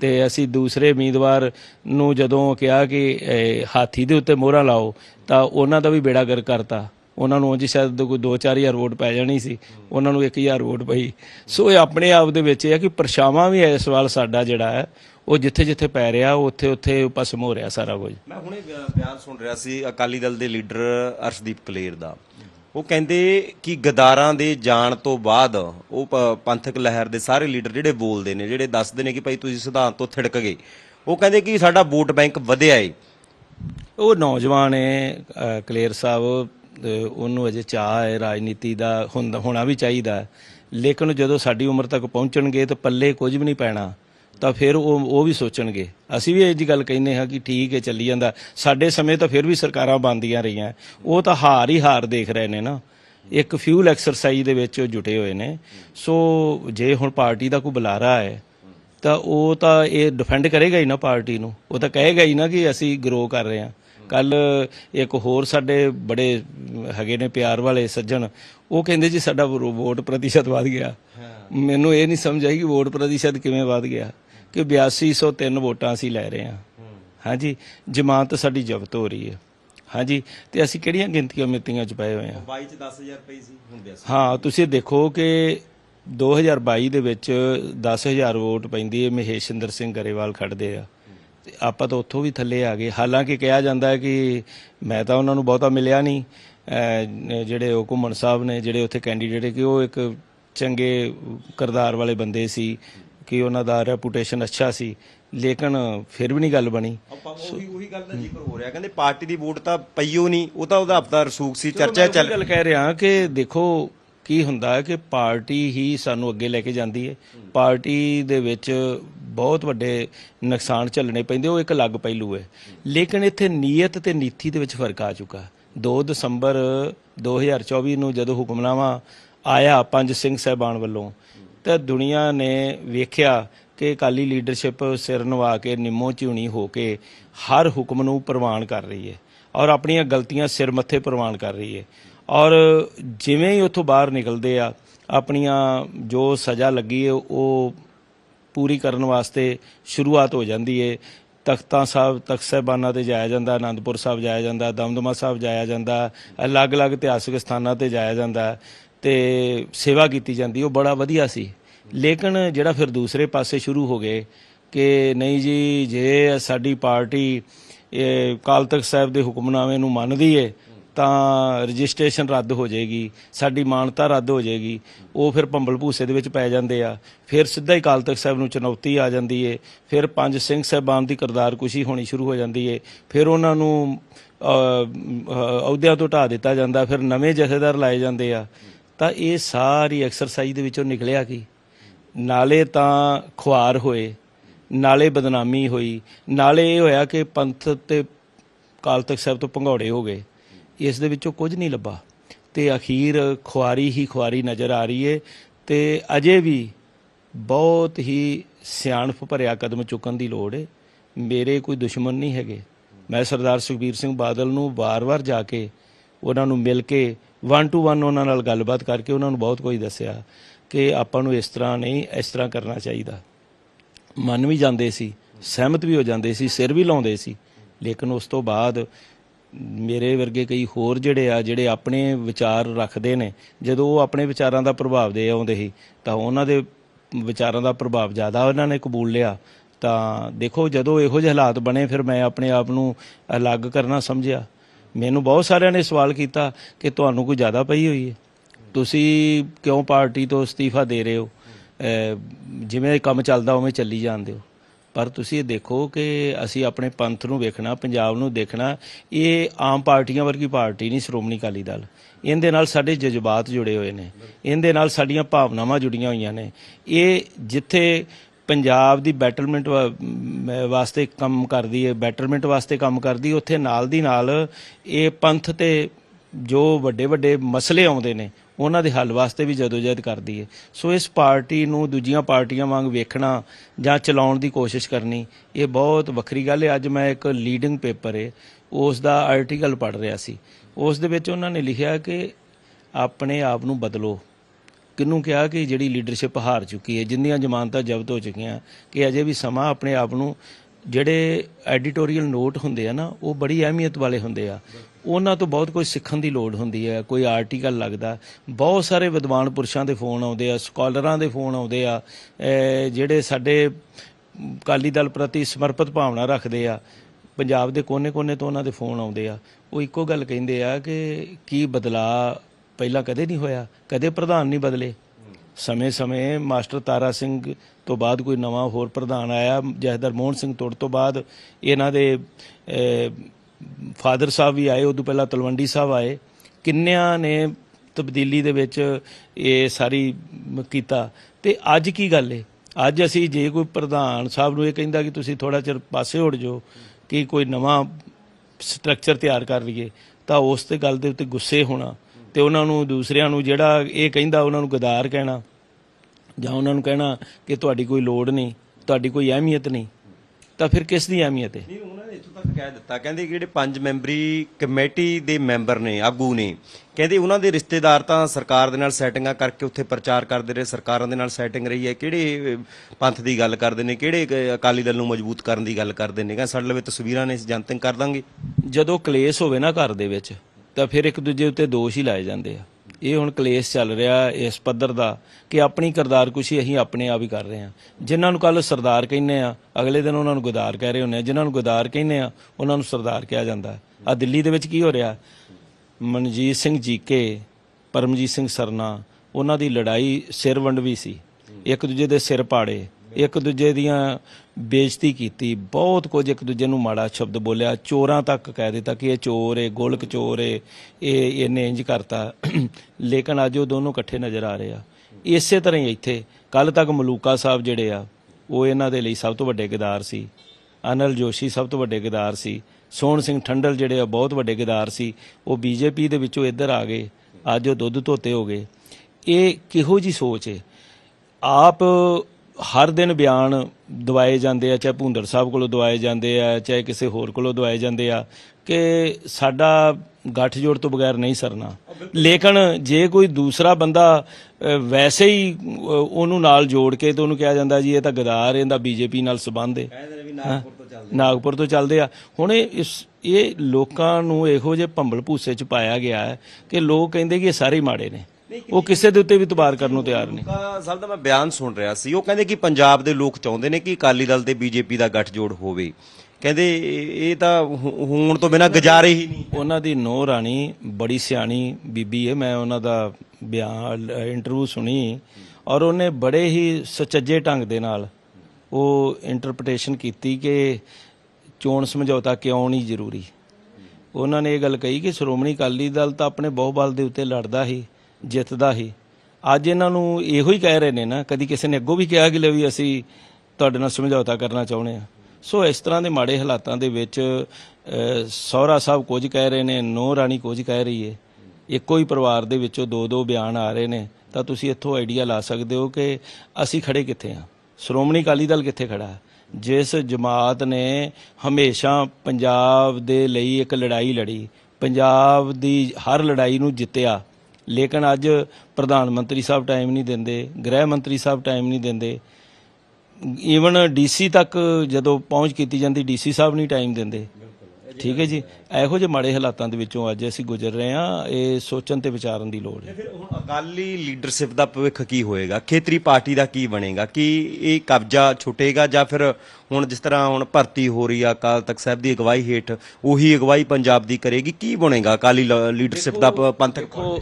ਤੇ ਅਸੀਂ ਦੂਸਰੇ ਉਮੀਦਵਾਰ ਨੂੰ ਜਦੋਂ ਕਿਹਾ ਕਿ ਹਾਥੀ ਦੇ ਉੱਤੇ ਮੋਹਰਾ ਲਾਓ ਤਾਂ ਉਹਨਾਂ ਦਾ ਵੀ ਬੇੜਾ ਗਰ ਕਰਤਾ। ਉਹਨਾਂ ਨੂੰ ਉਂਝ ਸ਼ਾਇਦ ਕੋਈ 2-4000 ਵੋਟ ਪੈ ਜਾਣੀ ਸੀ। ਉਹਨਾਂ ਨੂੰ 1000 ਵੋਟ ਪਈ। ਸੋ ਇਹ ਆਪਣੇ ਆਪ ਦੇ ਵਿੱਚ ਇਹ ਹੈ ਕਿ ਪਰਛਾਵਾਂ ਵੀ ਇਸ ਵਾਰ ਸਾਡਾ ਜਿਹੜਾ ਹੈ ਉਹ ਜਿੱਥੇ ਜਿੱਥੇ ਪੈ ਰਿਹਾ ਉੱਥੇ ਉੱਥੇ ਭਸਮ ਹੋ ਰਿਹਾ ਸਾਰਾ ਕੁਝ। ਮੈਂ ਹੁਣੇ ਬਿਆ- ਬਿਆਨ ਸੁਣ ਰਿਹਾ ਸੀ ਅਕਾਲੀ ਦਲ ਦੇ ਲੀਡਰ ਅਰਸ਼ਦੀਪ ਕਲੇਰ ਦਾ। ਉਹ ਕਹਿੰਦੇ ਕਿ ਗਦਾਰਾਂ ਦੇ ਜਾਣ ਤੋਂ ਬਾਅਦ ਉਹ ਪੰਥਕ ਲਹਿਰ ਦੇ ਸਾਰੇ ਲੀਡਰ ਜਿਹੜੇ ਬੋਲਦੇ ਨੇ ਜਿਹੜੇ ਦੱਸਦੇ ਨੇ ਕਿ ਭਾਈ ਤੁਸੀਂ ਸਿਧਾਂਤ ਤੋਂ ਥਿੜਕ ਗਏ। ਉਹ ਕਹਿੰਦੇ ਕਿ ਸਾਡਾ ਵੋਟ ਬੈਂਕ ਵਧਿਆ ਏ। ਉਹ ਨੌਜਵਾਨ ਹੈ ਕਲੇਰ ਸਾਹਿਬ ਉਹਨੂੰ ਅਜੇ ਚਾਹ ਹੈ, ਰਾਜਨੀਤੀ ਦਾ ਹੁੰਦਾ- ਹੋਣਾ ਵੀ ਚਾਹੀਦਾ ਲੇਕਿਨ ਜਦੋਂ ਸਾਡੀ ਉਮਰ ਤੱਕ ਪਹੁੰਚਣਗੇ ਤਾਂ ਪੱਲੇ ਕੁਝ ਵੀ ਨਹੀਂ ਪੈਣਾ, ਤਾਂ ਫਿਰ ਉਹ ਉਹ ਵੀ ਸੋਚਣਗੇ। ਅਸੀਂ ਵੀ ਇਹ ਜੀ ਗੱਲ ਕਹਿੰਦੇ ਹਾਂ ਕਿ ਠੀਕ ਹੈ, ਚੱਲੀ ਜਾਂਦਾ। ਸਾਡੇ ਸਮੇਂ ਤਾਂ ਫਿਰ ਵੀ ਸਰਕਾਰਾਂ ਬੰਦੀਆਂ ਰਹੀਆਂ। ਉਹ ਤਾਂ ਹਾਰ ਹੀ ਹਾਰ ਦੇਖ ਰਹੇ ਨੇ ਨਾ। ਇੱਕ ਫਿਊਲ ਐਕਸਰਸਾਈਜ਼ ਦੇ ਵਿੱਚ ਉਹ ਜੁਟੇ ਹੋਏ ਨੇ। ਸੋ ਜੇ ਹੁਣ ਪਾਰਟੀ ਦਾ ਕੋਈ ਬੁਲਾਰਾ ਹੈ, ਤਾਂ ਉਹ ਤਾਂ ਇਹ ਡਿਫੈਂਡ ਕਰੇਗਾ ਹੀ ਨਾ ਪਾਰਟੀ ਨੂੰ। ਉਹ ਤਾਂ ਕਹੇਗਾ ਹੀ ਨਾ ਕਿ ਅਸੀਂ ਗਰੋ ਕਰ ਰਹੇ ਹਾਂ। ਕੱਲ ਇੱਕ ਹੋਰ ਸਾਡੇ ਬੜੇ ਹੈਗੇ ਨੇ ਪਿਆਰ ਵਾਲੇ ਸੱਜਣ ਉਹ ਕਹਿੰਦੇ ਜੀ ਸਾਡਾ ਵੋਟ ਪ੍ਰਤੀਸ਼ਤ ਵਧ ਗਿਆ। ਮੈਨੂੰ ਇਹ ਨਹੀਂ ਸਮਝ ਆਈ ਕਿ ਵੋਟ ਪ੍ਰਤੀਸ਼ਤ ਕਿਵੇਂ ਵਧ ਗਿਆ ਕਿ 8203 ਵੋਟਾਂ ਅਸੀਂ ਲੈ ਰਹੇ ਹਾਂ। ਹਾਂਜੀ ਜ਼ਮਾਨਤ ਸਾਡੀ ਜ਼ਬਤ ਹੋ ਰਹੀ ਹੈ। ਹਾਂਜੀ ਤੇ ਅਸੀਂ ਕਿਹੜੀਆਂ ਗਿਣਤੀਆਂ ਮਿੱਤੀਆਂ ਚ ਪਏ ਹੋਏ ਹਾਂ? 22 ਚ 10000 ਰੁਪਏ ਸੀ ਹੁਣ 82 ਹਾਂ ਤੁਸੀਂ ਦੇਖੋ ਕਿ 2022 ਦੇ ਵਿੱਚ 10000 ਵੋਟ ਪੈਂਦੀ ਹੈ ਮਹੇਸ਼ਿੰਦਰ ਸਿੰਘ ਗਰੇਵਾਲ ਖੜਦੇ ਆ। ਤੇ ਆਪਾਂ ਤਾਂ ਉੱਥੋਂ ਵੀ ਥੱਲੇ ਆ ਗਏ। ਹਾਲਾਂਕਿ ਕਿਹਾ ਜਾਂਦਾ ਹੈ ਕਿ ਮੈਂ ਤਾਂ ਉਹਨਾਂ ਨੂੰ ਬਹੁਤਾ ਮਿਲਿਆ ਨਹੀਂ। ਜਿਹੜੇ ਉਹ ਘੁੰਮਣ ਸਾਹਿਬ ਨੇ ਜਿਹੜੇ ਉੱਥੇ ਕੈਂਡੀਡੇਟ ਕਿ ਉਹ ਇੱਕ ਚੰਗੇ ਕਰਦਾਰ ਵਾਲੇ ਬੰਦੇ ਸੀ ਕਿ ਉਹਨਾਂ ਦਾ ਰੈਪੂਟੇਸ਼ਨ ਅੱਛਾ ਸੀ। ਲੇਕਿਨ ਫਿਰ ਵੀ ਨਹੀਂ ਗੱਲ ਬਣੀ। ਆਪਾਂ ਉਹੀ ਉਹੀ ਗੱਲ ਦਾ ਜ਼ਿਕਰ ਹੋ। ਰਿਹਾ ਕਹਿੰਦੇ ਪਾਰਟੀ ਦੀ ਵੋਟ ਤਾਂ ਪਈਓ ਨਹੀਂ। ਉਹ ਤਾਂ ਉਹਦਾ ਹਫਤਾ ਰਸੂਖ ਸੀ ਚਰਚਾ ਚੱਲ ਗੱਲ ਕਹਿ ਰਿਹਾ ਕਿ ਦੇਖੋ ਕੀ ਹੁੰਦਾ ਹੈ ਕਿ ਪਾਰਟੀ ਹੀ ਸਾਨੂੰ ਅੱਗੇ ਲੈ ਕੇ ਜਾਂਦੀ ਹੈ। ਪਾਰਟੀ ਦੇ ਵਿੱਚ ਬਹੁਤ ਵੱਡੇ ਨੁਕਸਾਨ ਝੱਲਣੇ ਪੈਂਦੇ, ਉਹ ਇੱਕ ਅਲੱਗ ਪਹਿਲੂ ਹੈ। ਲੇਕਿਨ ਇੱਥੇ ਨੀਅਤ ਤੇ ਨੀਤੀ ਦੇ ਵਿੱਚ ਫ਼ਰਕ ਆ ਚੁੱਕਾ। 2 ਦਸੰਬਰ 2024 ਨੂੰ ਜਦੋਂ ਹੁਕਮਨਾਮਾ ਆਇਆ ਪੰਜ ਸਿੰਘ ਸਾਹਿਬਾਨ ਵੱਲੋਂ, ਤਾਂ ਦੁਨੀਆ ਨੇ ਵੇਖਿਆ ਕਿ ਅਕਾਲੀ ਲੀਡਰਸ਼ਿਪ ਸਿਰ ਨਵਾ ਕੇ, ਨਿੰਮੋ ਝੂਣੀ ਹੋ ਕੇ ਹਰ ਹੁਕਮ ਨੂੰ ਪ੍ਰਵਾਨ ਕਰ ਰਹੀ ਹੈ ਔਰ ਆਪਣੀਆਂ ਗਲਤੀਆਂ ਸਿਰ ਮੱਥੇ ਪ੍ਰਵਾਨ ਕਰ ਰਹੀ ਹੈ। ਔਰ ਜਿਵੇਂ ਹੀ ਉੱਥੋਂ ਬਾਹਰ ਨਿਕਲਦੇ ਆ, ਆਪਣੀਆਂ ਜੋ ਸਜ਼ਾ ਲੱਗੀ ਹੈ, ਉਹ ਪੂਰੀ ਕਰਨ ਵਾਸਤੇ ਸ਼ੁਰੂਆਤ ਹੋ ਜਾਂਦੀ ਹੈ ਤਖਤਾਂ ਸਾਹਿਬ, ਤਖਤ ਸਾਹਿਬਾਨਾਂ ਤੇ ਜਾਇਆ ਜਾਂਦਾ ਆਨੰਦਪੁਰ ਸਾਹਿਬ ਜਾਇਆ ਜਾਂਦਾ, ਦਮਦਮਾ ਸਾਹਿਬ ਜਾਇਆ ਜਾਂਦਾ, ਅਲੱਗ-ਅਲੱਗ ਇਤਿਹਾਸਿਕ ਸਥਾਨਾਂ ਤੇ ਜਾਇਆ ਜਾਂਦਾ ਤੇ ਸੇਵਾ ਕੀਤੀ ਜਾਂਦੀ, ਉਹ ਬੜਾ ਵਧੀਆ ਸੀ। ਲੇਕਿਨ ਜਿਹੜਾ ਫਿਰ ਦੂਸਰੇ ਪਾਸੇ ਸ਼ੁਰੂ ਹੋ ਗਏ ਕਿ ਨਹੀਂ ਜੀ, ਜੇ ਸਾਡੀ ਪਾਰਟੀ ਕਾਲ ਤਖਤ ਸਾਹਿਬ ਦੇ ਹੁਕਮਨਾਮੇ ਨੂੰ ਮੰਨਦੀ ਏ ਤਾਂ ਰਜਿਸਟ੍ਰੇਸ਼ਨ ਰੱਦ ਹੋ ਜਾਏਗੀ, ਸਾਡੀ ਮਾਨਤਾ ਰੱਦ ਹੋ ਜਾਏਗੀ, ਉਹ ਫਿਰ ਭੰਬਲ ਭੂਸੇ ਦੇ ਵਿੱਚ ਪੈ ਜਾਂਦੇ ਆ। ਫਿਰ ਸਿੱਧਾ ਹੀ ਕਾਲ ਤਖਤ ਸਾਹਿਬ ਨੂੰ ਚੁਣੌਤੀ ਆ ਜਾਂਦੀ ਏ, ਫਿਰ ਪੰਜ ਸਿੰਘ ਸਾਹਿਬਾਨ ਦੀ ਕਰਤਾਰ ਕੁਸ਼ੀ ਹੋਣੀ ਸ਼ੁਰੂ ਹੋ ਜਾਂਦੀ ਏ, ਫਿਰ ਉਹਨਾਂ ਨੂੰ ਅਹੁਦਿਆਂ ਤੋਂ ਢਾ ਦਿੱਤਾ ਜਾਂਦਾ, ਫਿਰ ਨਵੇਂ ਜਥੇਦਾਰ ਲਾਏ ਜਾਂਦੇ ਆ। ਤਾਂ ਇਹ ਸਾਰੀ ਐਕਸਰਸਾਈਜ਼ ਦੇ ਵਿੱਚੋਂ ਨਿਕਲਿਆ ਕੀ? ਨਾਲੇ ਤਾਂ ਖੁਆਰ ਹੋਏ, ਨਾਲੇ ਬਦਨਾਮੀ ਹੋਈ, ਨਾਲੇ ਇਹ ਹੋਇਆ ਕਿ ਪੰਥ ਤੇ ਕਾਲ ਤਖਤ ਸਾਹਿਬ ਤੋਂ ਭੰਗੌੜੇ ਹੋ ਗਏ। ਇਸ ਦੇ ਵਿੱਚੋਂ ਕੁਝ ਨਹੀਂ ਲੱਭਾ। ਤੇ ਅਖੀਰ ਖੁਆਰੀ ਹੀ ਖੁਆਰੀ ਨਜ਼ਰ ਆ ਰਹੀ ਏ ਤੇ ਅਜੇ ਵੀ ਬਹੁਤ ਹੀ ਸਿਆਣਪ ਭਰਿਆ ਕਦਮ ਚੁੱਕਣ ਦੀ ਲੋੜ ਏ। ਮੇਰੇ ਕੋਈ ਦੁਸ਼ਮਣ ਨਹੀਂ ਹੈਗੇ। ਮੈਂ ਸਰਦਾਰ ਸੁਖਬੀਰ ਸਿੰਘ ਬਾਦਲ ਨੂੰ ਵਾਰ-ਵਾਰ ਜਾ ਕੇ ਉਹਨਾਂ ਨੂੰ ਮਿਲ ਕੇ ਵਨ ਟੂ ਵਨ ਉਹਨਾਂ ਨਾਲ ਗੱਲਬਾਤ ਕਰਕੇ ਉਹਨਾਂ ਨੂੰ ਬਹੁਤ ਕੁਝ ਦੱਸਿਆ ਕਿ ਆਪਾਂ ਨੂੰ ਇਸ ਤਰ੍ਹਾਂ ਨਹੀਂ, ਇਸ ਤਰ੍ਹਾਂ ਕਰਨਾ ਚਾਹੀਦਾ। ਮੰਨ ਵੀ ਜਾਂਦੇ ਸੀ, ਸਹਿਮਤ ਵੀ ਹੋ ਜਾਂਦੇ ਸੀ, ਸਿਰ ਵੀ ਲਾਉਂਦੇ ਸੀ। ਲੇਕਿਨ ਉਸ ਤੋਂ ਬਾਅਦ ਮੇਰੇ ਵਰਗੇ ਕਈ ਹੋਰ ਜਿਹੜੇ ਆ, ਜਿਹੜੇ ਆਪਣੇ ਵਿਚਾਰ ਰੱਖਦੇ ਨੇ, ਜਦੋਂ ਉਹ ਆਪਣੇ ਵਿਚਾਰਾਂ ਦਾ ਪ੍ਰਭਾਵ ਦੇ ਆਉਂਦੇ ਸੀ, ਤਾਂ ਉਹਨਾਂ ਦੇ ਵਿਚਾਰਾਂ ਦਾ ਪ੍ਰਭਾਵ ਜ਼ਿਆਦਾ ਉਹਨਾਂ ਨੇ ਕਬੂਲ ਲਿਆ। ਤਾਂ ਦੇਖੋ, ਜਦੋਂ ਇਹੋ ਜਿਹੇ ਹਾਲਾਤ ਬਣੇ, ਫਿਰ ਮੈਂ ਆਪਣੇ ਆਪ ਨੂੰ ਅਲੱਗ ਕਰਨਾ ਸਮਝਿਆ। ਮੈਨੂੰ ਬਹੁਤ ਸਾਰਿਆਂ ਨੇ ਸਵਾਲ ਕੀਤਾ ਕਿ ਤੁਹਾਨੂੰ ਕੋਈ ਜ਼ਿਆਦਾ ਪਈ ਹੋਈ ਹੈ? ਤੁਸੀਂ ਕਿਉਂ ਪਾਰਟੀ ਤੋਂ ਅਸਤੀਫਾ ਦੇ ਰਹੇ ਹੋ? ਜਿਵੇਂ ਕੰਮ ਚੱਲਦਾ, ਉਵੇਂ ਚੱਲੀ ਜਾਂਦੇ ਹੋ। ਪਰ ਤੁਸੀਂ ਇਹ ਦੇਖੋ ਕਿ ਅਸੀਂ ਆਪਣੇ ਪੰਥ ਨੂੰ ਵੇਖਣਾ, ਪੰਜਾਬ ਨੂੰ ਦੇਖਣਾ, ਇਹ ਆਮ ਪਾਰਟੀਆਂ ਵਰਗੀ ਪਾਰਟੀ ਨਹੀਂ, ਸ਼੍ਰੋਮਣੀ ਅਕਾਲੀ ਦਲ। ਇਹਦੇ ਨਾਲ ਸਾਡੇ ਜਜ਼ਬਾਤ ਜੁੜੇ ਹੋਏ ਨੇ। ਇਹਦੇ ਨਾਲ ਸਾਡੀਆਂ ਭਾਵਨਾਵਾਂ ਜੁੜੀਆਂ ਹੋਈਆਂ ਨੇ। ਇਹ ਜਿੱਥੇ ਪੰਜਾਬ ਦੀ ਬੈਟਲਮੈਂਟ ਵਾਸਤੇ ਕੰਮ ਕਰਦੀ ਹੈ ਬੈਟਰਮੈਂਟ ਵਾਸਤੇ ਕੰਮ ਕਰਦੀ ਉੱਥੇ ਨਾਲ ਦੀ ਨਾਲ ਇਹ ਪੰਥ ਤੇ ਜੋ ਵੱਡੇ ਵੱਡੇ ਮਸਲੇ ਆਉਂਦੇ ਨੇ ਉਹਨਾਂ ਦੇ ਹੱਲ ਵਾਸਤੇ ਵੀ ਜਦੋਜਹਿਦ ਕਰਦੀ ਹੈ ਸੋ ਇਸ ਪਾਰਟੀ ਨੂੰ ਦੂਜੀਆਂ ਪਾਰਟੀਆਂ ਵਾਂਗ ਵੇਖਣਾ ਜਾਂ ਚਲਾਉਣ ਦੀ ਕੋਸ਼ਿਸ਼ ਕਰਨੀ, ਇਹ ਬਹੁਤ ਵੱਖਰੀ ਗੱਲ ਹੈ ਅੱਜ ਮੈਂ ਇੱਕ ਲੀਡਿੰਗ ਪੇਪਰ ਹੈ ਉਸ ਦਾ ਆਰਟੀਕਲ ਪੜ੍ਹ ਰਿਹਾ ਸੀ। ਉਸ ਦੇ ਵਿੱਚ ਉਹਨਾਂ ਨੇ ਲਿਖਿਆ ਕਿ ਆਪਣੇ ਆਪ ਨੂੰ ਬਦਲੋ। ਕਿਹਨੂੰ ਕਿਹਾ ਕਿ ਜਿਹੜੀ ਲੀਡਰਸ਼ਿਪ ਹਾਰ ਚੁੱਕੀ ਹੈ ਜਿੰਨੀਆਂ ਜ਼ਮਾਨਤਾਂ ਜ਼ਬਤ ਹੋ ਚੁੱਕੀਆਂ, ਕਿ ਅਜੇ ਵੀ ਸਮਾਂ ਆਪਣੇ ਆਪ ਨੂੰ ਜਿਹੜੇ ਐਡੀਟੋਰੀਅਲ ਨੋਟ ਹੁੰਦੇ ਆ ਨਾ, ਉਹ ਬੜੀ ਅਹਿਮੀਅਤ ਵਾਲੇ ਹੁੰਦੇ ਆ। ਉਹਨਾਂ ਤੋਂ ਬਹੁਤ ਕੁਝ ਸਿੱਖਣ ਦੀ ਲੋੜ ਹੁੰਦੀ ਹੈ ਕੋਈ ਆਰਟੀਕਲ ਲੱਗਦਾ। ਬਹੁਤ ਸਾਰੇ ਵਿਦਵਾਨ ਪੁਰਸ਼ਾਂ ਦੇ ਫੋਨ ਆਉਂਦੇ ਆ, ਸਕਾਲਰਾਂ ਦੇ ਫੋਨ ਆਉਂਦੇ ਆ ਜਿਹੜੇ ਸਾਡੇ ਅਕਾਲੀ ਦਲ ਪ੍ਰਤੀ ਸਮਰਪਿਤ ਭਾਵਨਾ ਰੱਖਦੇ ਆ, ਪੰਜਾਬ ਦੇ ਕੋਨੇ-ਕੋਨੇ ਤੋਂ ਉਹਨਾਂ ਦੇ ਫੋਨ ਆਉਂਦੇ ਆ। ਉਹ ਇੱਕੋ ਗੱਲ ਕਹਿੰਦੇ ਆ ਕਿ ਕੀ ਬਦਲਾ ਪਹਿਲਾਂ ਕਦੇ ਨਹੀਂ ਹੋਇਆ, ਕਦੇ ਪ੍ਰਧਾਨ ਨਹੀਂ ਬਦਲੇ। ਸਮੇਂ-ਸਮੇਂ ਮਾਸਟਰ ਤਾਰਾ ਸਿੰਘ ਤੋਂ ਬਾਅਦ ਕੋਈ ਨਵਾਂ ਹੋਰ ਪ੍ਰਧਾਨ ਆਇਆ, ਜਹਦਰ ਮੋਹਨ ਸਿੰਘ ਤੋੜ ਤੋਂ ਬਾਅਦ ਇਹਨਾਂ ਦੇ ਫਾਦਰ ਸਾਹਿਬ ਵੀ ਆਏ, ਉਦੋਂ ਪਹਿਲਾਂ ਤਲਵੰਡੀ ਸਾਹਿਬ ਆਏ। ਕਿੰਨਿਆਂ ਨੇ ਤਬਦੀਲੀ ਦੇ ਵਿੱਚ ਇਹ ਸਾਰੀ ਕੀਤਾ? ਤੇ ਅੱਜ ਕੀ ਗੱਲ ਏ? ਅੱਜ ਅਸੀਂ ਜੇ ਕੋਈ ਪ੍ਰਧਾਨ ਸਾਹਿਬ ਨੂੰ ਇਹ ਕਹਿੰਦਾ ਕਿ ਤੁਸੀਂ ਥੋੜਾ ਚਿਰ ਪਾਸੇ ਹਟ ਜਾਓ, ਕਿ ਕੋਈ ਨਵਾਂ ਸਟਰਕਚਰ ਤਿਆਰ ਕਰ ਲਈਏ, ਤਾਂ ਉਸ ਤੇ ਗੱਲ ਦੇ ਉੱਤੇ ਗੁੱਸੇ ਹੋਣਾ ਤੇ ਉਹਨਾਂ ਨੂੰ, ਦੂਸਰਿਆਂ ਨੂੰ ਜਿਹੜਾ ਇਹ ਕਹਿੰਦਾ, ਉਹਨਾਂ ਨੂੰ ਗਦਾਰ ਕਹਿਣਾ। ਜਾਂ ਉਹਨਾਂ ਨੂੰ ਕਹਿਣਾ ਕਿ ਤੁਹਾਡੀ ਕੋਈ ਲੋੜ ਨਹੀਂ ਤੁਹਾਡੀ ਕੋਈ ਅਹਿਮੀਅਤ ਨਹੀਂ ਤਾਂ ਫਿਰ ਕਿਸ ਦੀ ਅਹਿਮੀਅਤ ਹੈ? ਨਹੀਂ ਉਹਨਾਂ ਨੇ ਇੱਥੋਂ ਤੱਕ ਕਹਿ ਦਿੱਤਾ। ਕਹਿੰਦੇ ਕਿ ਜਿਹੜੇ ਪੰਜ ਮੈਂਬਰੀ ਕਮੇਟੀ ਦੇ ਮੈਂਬਰ ਨੇ ਆਗੂ ਨੇ ਕਹਿੰਦੇ ਉਹਨਾਂ ਦੇ ਰਿਸ਼ਤੇਦਾਰ ਤਾਂ ਸਰਕਾਰ ਦੇ ਨਾਲ ਸੈਟਿੰਗਾਂ ਕਰਕੇ ਉੱਥੇ ਪ੍ਰਚਾਰ ਕਰਦੇ ਰਹੇ ਸਰਕਾਰਾਂ ਦੇ ਨਾਲ ਸੈਟਿੰਗ ਰਹੀ ਹੈ। ਕਿਹੜੇ ਪੰਥ ਦੀ ਗੱਲ ਕਰਦੇ ਨੇ ਕਿਹੜੇ ਅਕਾਲੀ ਦਲ ਨੂੰ ਮਜ਼ਬੂਤ ਕਰਨ ਦੀ ਗੱਲ ਕਰਦੇ ਨੇ? ਕਹਿੰਦੇ ਸਾਡੇ ਲਵੇ ਤਸਵੀਰਾਂ ਨੇ ਜਨਤਕ ਕਰ ਦਾਂਗੇ। ਜਦੋਂ ਕਲੇਸ਼ ਹੋਵੇ ਨਾ ਘਰ ਦੇ ਵਿੱਚ ਤਾਂ ਫਿਰ ਇੱਕ ਦੂਜੇ ਉੱਤੇ ਦੋਸ਼ ਹੀ ਲਾਏ ਜਾਂਦੇ ਆ। ਇਹ ਹੁਣ ਕਲੇਸ਼ ਚੱਲ ਰਿਹਾ ਇਸ ਪੱਧਰ ਦਾ ਕਿ ਆਪਣੀ ਕਰਦਾਰ ਕੁਸ਼ੀ ਅਸੀਂ ਆਪਣੇ ਆਪ ਹੀ ਕਰ ਰਹੇ ਹਾਂ। ਜਿਨ੍ਹਾਂ ਨੂੰ ਕੱਲ ਸਰਦਾਰ ਕਹਿੰਦੇ ਆ ਅਗਲੇ ਦਿਨ ਉਹਨਾਂ ਨੂੰ ਗਦਾਰ ਕਹਿ ਰਹੇ ਹੁੰਦੇ ਆ ਜਿਨ੍ਹਾਂ ਨੂੰ ਗਦਾਰ ਕਹਿੰਦੇ ਆ ਉਹਨਾਂ ਨੂੰ ਸਰਦਾਰ ਕਿਹਾ ਜਾਂਦਾ ਆ ਦਿੱਲੀ ਦੇ ਵਿੱਚ ਕੀ ਹੋ ਰਿਹਾ? ਮਨਜੀਤ ਸਿੰਘ ਜੀਕੇ, ਪਰਮਜੀਤ ਸਿੰਘ ਸਰਨਾ, ਉਹਨਾਂ ਦੀ ਲੜਾਈ ਸਿਰ ਵੰਡਵੀ ਸੀ। ਇੱਕ ਦੂਜੇ ਦੇ ਸਿਰ ਪਾੜੇ। ਇੱਕ ਦੂਜੇ ਦੀਆਂ ਬੇਇੱਜ਼ਤੀ ਕੀਤੀ। ਬਹੁਤ ਕੁਝ ਇੱਕ ਦੂਜੇ ਨੂੰ ਮਾੜਾ ਸ਼ਬਦ ਬੋਲਿਆ। ਚੋਰਾਂ ਤੱਕ ਕਹਿ ਦਿੱਤਾ ਕਿ ਇਹ ਚੋਰ ਏ, ਗੋਲਕ ਚੋਰ ਏ, ਇਹ ਇਹਨੇ ਇੰਜ ਕਰਤਾ। ਲੇਕਿਨ ਅੱਜ ਉਹ ਦੋਨੋਂ ਇਕੱਠੇ ਨਜ਼ਰ ਆ ਰਹੇ ਆ। ਇਸੇ ਤਰ੍ਹਾਂ ਹੀ ਇੱਥੇ ਕੱਲ ਤੱਕ ਮਲੂਕਾ ਸਾਹਿਬ ਜਿਹੜੇ ਆ, ਉਹ ਇਹਨਾਂ ਦੇ ਲਈ ਸਭ ਤੋਂ ਵੱਡੇ ਗਦਾਰ ਸੀ। ਅਨਲ ਜੋਸ਼ੀ ਸਭ ਤੋਂ ਵੱਡੇ ਗਦਾਰ ਸੀ। ਸੋਹਣ ਸਿੰਘ ਠੰਡਲ ਜਿਹੜੇ ਆ, ਬਹੁਤ ਵੱਡੇ ਗਦਾਰ ਸੀ। ਉਹ ਬੀਜੇਪੀ ਦੇ ਵਿੱਚੋਂ ਇੱਧਰ ਆ ਗਏ। ਅੱਜ ਉਹ ਦੁੱਧ ਧੋਤੇ ਹੋ ਗਏ। ਇਹ ਕਿਹੋ ਜੀ ਸੋਚ ਹੈ ਆਪ ਹਰ ਦਿਨ ਬਿਆਨ ਦਵਾਏ ਜਾਂਦੇ ਆ ਚਾਹੇ ਭੁੰਦੜ ਸਾਹਿਬ ਕੋਲੋਂ ਦਵਾਏ ਜਾਂਦੇ ਆ ਚਾਹੇ ਕਿਸੇ ਹੋਰ ਕੋਲੋਂ ਦਵਾਏ ਜਾਂਦੇ ਆ ਕਿ ਸਾਡਾ ਗੱਠਜੋੜ ਤੋਂ ਬਗੈਰ ਨਹੀਂ ਸਰਨਾ। ਲੇਕਿਨ ਜੇ ਕੋਈ ਦੂਸਰਾ ਬੰਦਾ ਵੈਸੇ ਹੀ ਉਹਨੂੰ ਨਾਲ ਜੋੜ ਕੇ ਤੇ ਉਹਨੂੰ ਕਿਹਾ ਜਾਂਦਾ ਜੀ ਇਹ ਤਾਂ ਗਦਾਰ ਇਹਦਾ ਬੀਜੇਪੀ ਨਾਲ ਸੰਬੰਧ ਹੈ ਨਾਗਪੁਰ ਤੋਂ ਚੱਲਦੇ ਆ। ਹੁਣ ਇਹ ਇਸ ਇਹ ਲੋਕਾਂ ਨੂੰ ਇਹੋ ਜਿਹੇ ਭੰਬਲ ਭੂਸੇ ਚ ਪਾਇਆ ਗਿਆ ਹੈ ਕਿ ਲੋਕ ਕਹਿੰਦੇ ਕਿ ਇਹ ਸਾਰੇ ਮਾੜੇ ਨੇ। ਉਹ ਕਿਸੇ ਦੇ ਉੱਤੇ ਵੀ ਤਬਾਰ ਕਰਨ ਨੂੰ ਤਿਆਰ ਨਹੀਂ। ਕਾ ਸਾਹਿਬ ਦਾ ਮੈਂ ਬਿਆਨ ਸੁਣ ਰਿਹਾ ਸੀ। ਉਹ ਕਹਿੰਦੇ ਕਿ ਪੰਜਾਬ ਦੇ ਲੋਕ ਚਾਹੁੰਦੇ ਨੇ ਕਿ ਅਕਾਲੀ ਦਲ ਤੇ ਬੀਜੇਪੀ ਦਾ ਗੱਠਜੋੜ ਹੋਵੇ। ਕਹਿੰਦੇ ਇਹ ਤਾਂ ਹੋਣ ਤੋਂ ਬਿਨਾ ਗੁਜ਼ਾਰੇ ਹੀ ਨਹੀਂ। ਉਹਨਾਂ ਦੀ ਨੋ ਰਾਣੀ ਬੜੀ ਸਿਆਣੀ ਬੀਬੀ ਹੈ। ਮੈਂ ਉਹਨਾਂ ਦਾ ਬਿਆਨ ਇੰਟਰਵਿਊ ਸੁਣੀ ਔਰ ਉਹਨੇ ਬੜੇ ਹੀ ਸੁਚੱਜੇ ਢੰਗ ਦੇ ਨਾਲ ਉਹ ਇੰਟਰਪ੍ਰੀਟੇਸ਼ਨ ਕੀਤੀ ਕਿ ਚੋਣ ਸਮਝੌਤਾ ਕਿਉਂ ਨਹੀਂ ਜ਼ਰੂਰੀ। ਉਹਨਾਂ ਨੇ ਇਹ ਗੱਲ ਕਹੀ ਕਿ ਸ਼੍ਰੋਮਣੀ ਅਕਾਲੀ ਦਲ ਤਾਂ ਆਪਣੇ ਬਹੁਬਲ ਦੇ ਉੱਤੇ ਲੜਦਾ ਹੀ ਜਿੱਤਦਾ ਹੀ। ਅੱਜ ਇਹਨਾਂ ਨੂੰ ਇਹੋ ਹੀ ਕਹਿ ਰਹੇ ਨੇ ਨਾ ਕਦੀ ਕਿਸੇ ਨੇ ਅੱਗੋਂ ਵੀ ਕਿਹਾ ਕਿ ਲੈ ਵੀ ਅਸੀਂ ਤੁਹਾਡੇ ਨਾਲ ਸਮਝੌਤਾ ਕਰਨਾ ਚਾਹੁੰਦੇ ਆ ਸੋ ਇਸ ਤਰ੍ਹਾਂ ਦੇ ਮਾੜੇ ਹਾਲਾਤਾਂ ਦੇ ਵਿੱਚ ਅਹ, ਸਾਹਿਬ ਕੁਝ ਕਹਿ ਰਹੇ ਨੇ ਨੋ ਰਾਣੀ ਕੁਝ ਕਹਿ ਰਹੀ ਏ ਇੱਕੋ ਹੀ ਪਰਿਵਾਰ ਦੇ ਵਿੱਚੋਂ ਦੋ ਦੋ ਬਿਆਨ ਆ ਰਹੇ ਨੇ। ਤਾਂ ਤੁਸੀਂ ਇੱਥੋਂ ਆਈਡੀਆ ਲਾ ਸਕਦੇ ਹੋ ਕਿ ਅਸੀਂ ਖੜੇ ਕਿੱਥੇ ਆ ਸ਼੍ਰੋਮਣੀ ਅਕਾਲੀ ਦਲ ਕਿੱਥੇ ਖੜਾ ਹੈ? ਜਿਸ ਜਮਾਤ ਨੇ ਹਮੇਸ਼ਾ ਪੰਜਾਬ ਦੇ ਲਈ ਇੱਕ ਲੜਾਈ ਲੜੀ ਪੰਜਾਬ ਦੀ ਹਰ ਲੜਾਈ ਨੂੰ ਜਿੱਤਿਆ ਲੇਕਿਨ ਅੱਜ ਪ੍ਰਧਾਨ ਮੰਤਰੀ ਸਾਹਿਬ ਟਾਈਮ ਨਹੀਂ ਦਿੰਦੇ ਗ੍ਰਹਿ ਮੰਤਰੀ ਸਾਹਿਬ ਟਾਈਮ ਨਹੀਂ ਦਿੰਦੇ। ਈਵਨ ਡੀਸੀ ਤੱਕ ਜਦੋਂ ਪਹੁੰਚ ਕੀਤੀ ਜਾਂਦੀ ਡੀਸੀ ਸਾਹਿਬ ਨਹੀਂ ਟਾਈਮ ਦਿੰਦੇ। ਠੀਕ ਹੈ ਜੀ? ਇਹੋ ਜਿਹੇ ਮਾੜੇ ਹਾਲਾਤਾਂ ਦੇ ਵਿੱਚੋਂ ਅੱਜ ਅਸੀਂ ਗੁਜ਼ਰ ਰਹੇ ਹਾਂ। ਇਹ ਸੋਚਣ ਤੇ ਵਿਚਾਰਨ ਦੀ ਲੋੜ ਹੈ। ਫਿਰ ਹੁਣ ਅਕਾਲੀ ਲੀਡਰਸ਼ਿਪ ਦਾ ਭਵਿੱਖ ਕੀ ਹੋਏਗਾ? ਖੇਤਰੀ ਪਾਰਟੀ ਦਾ ਕੀ ਬਣੇਗਾ? ਕੀ ਇਹ ਕਬਜ਼ਾ ਛੁੱਟੇਗਾ ਜਾਂ ਫਿਰ ਹੁਣ ਜਿਸ ਤਰ੍ਹਾਂ ਹੁਣ ਭਰਤੀ ਹੋ ਰਹੀ ਆ ਅਕਾਲ ਤਖਤ ਸਾਹਿਬ ਦੀ ਅਗਵਾਈ ਹੇਠ ਉਹੀ ਅਗਵਾਈ ਪੰਜਾਬ ਦੀ ਕਰੇਗੀ? ਕੀ ਬਣੇਗਾ ਅਕਾਲੀ ਲੀਡਰਸ਼ਿਪ ਦਾ ਪੰਥਕ ਦੇਖੋ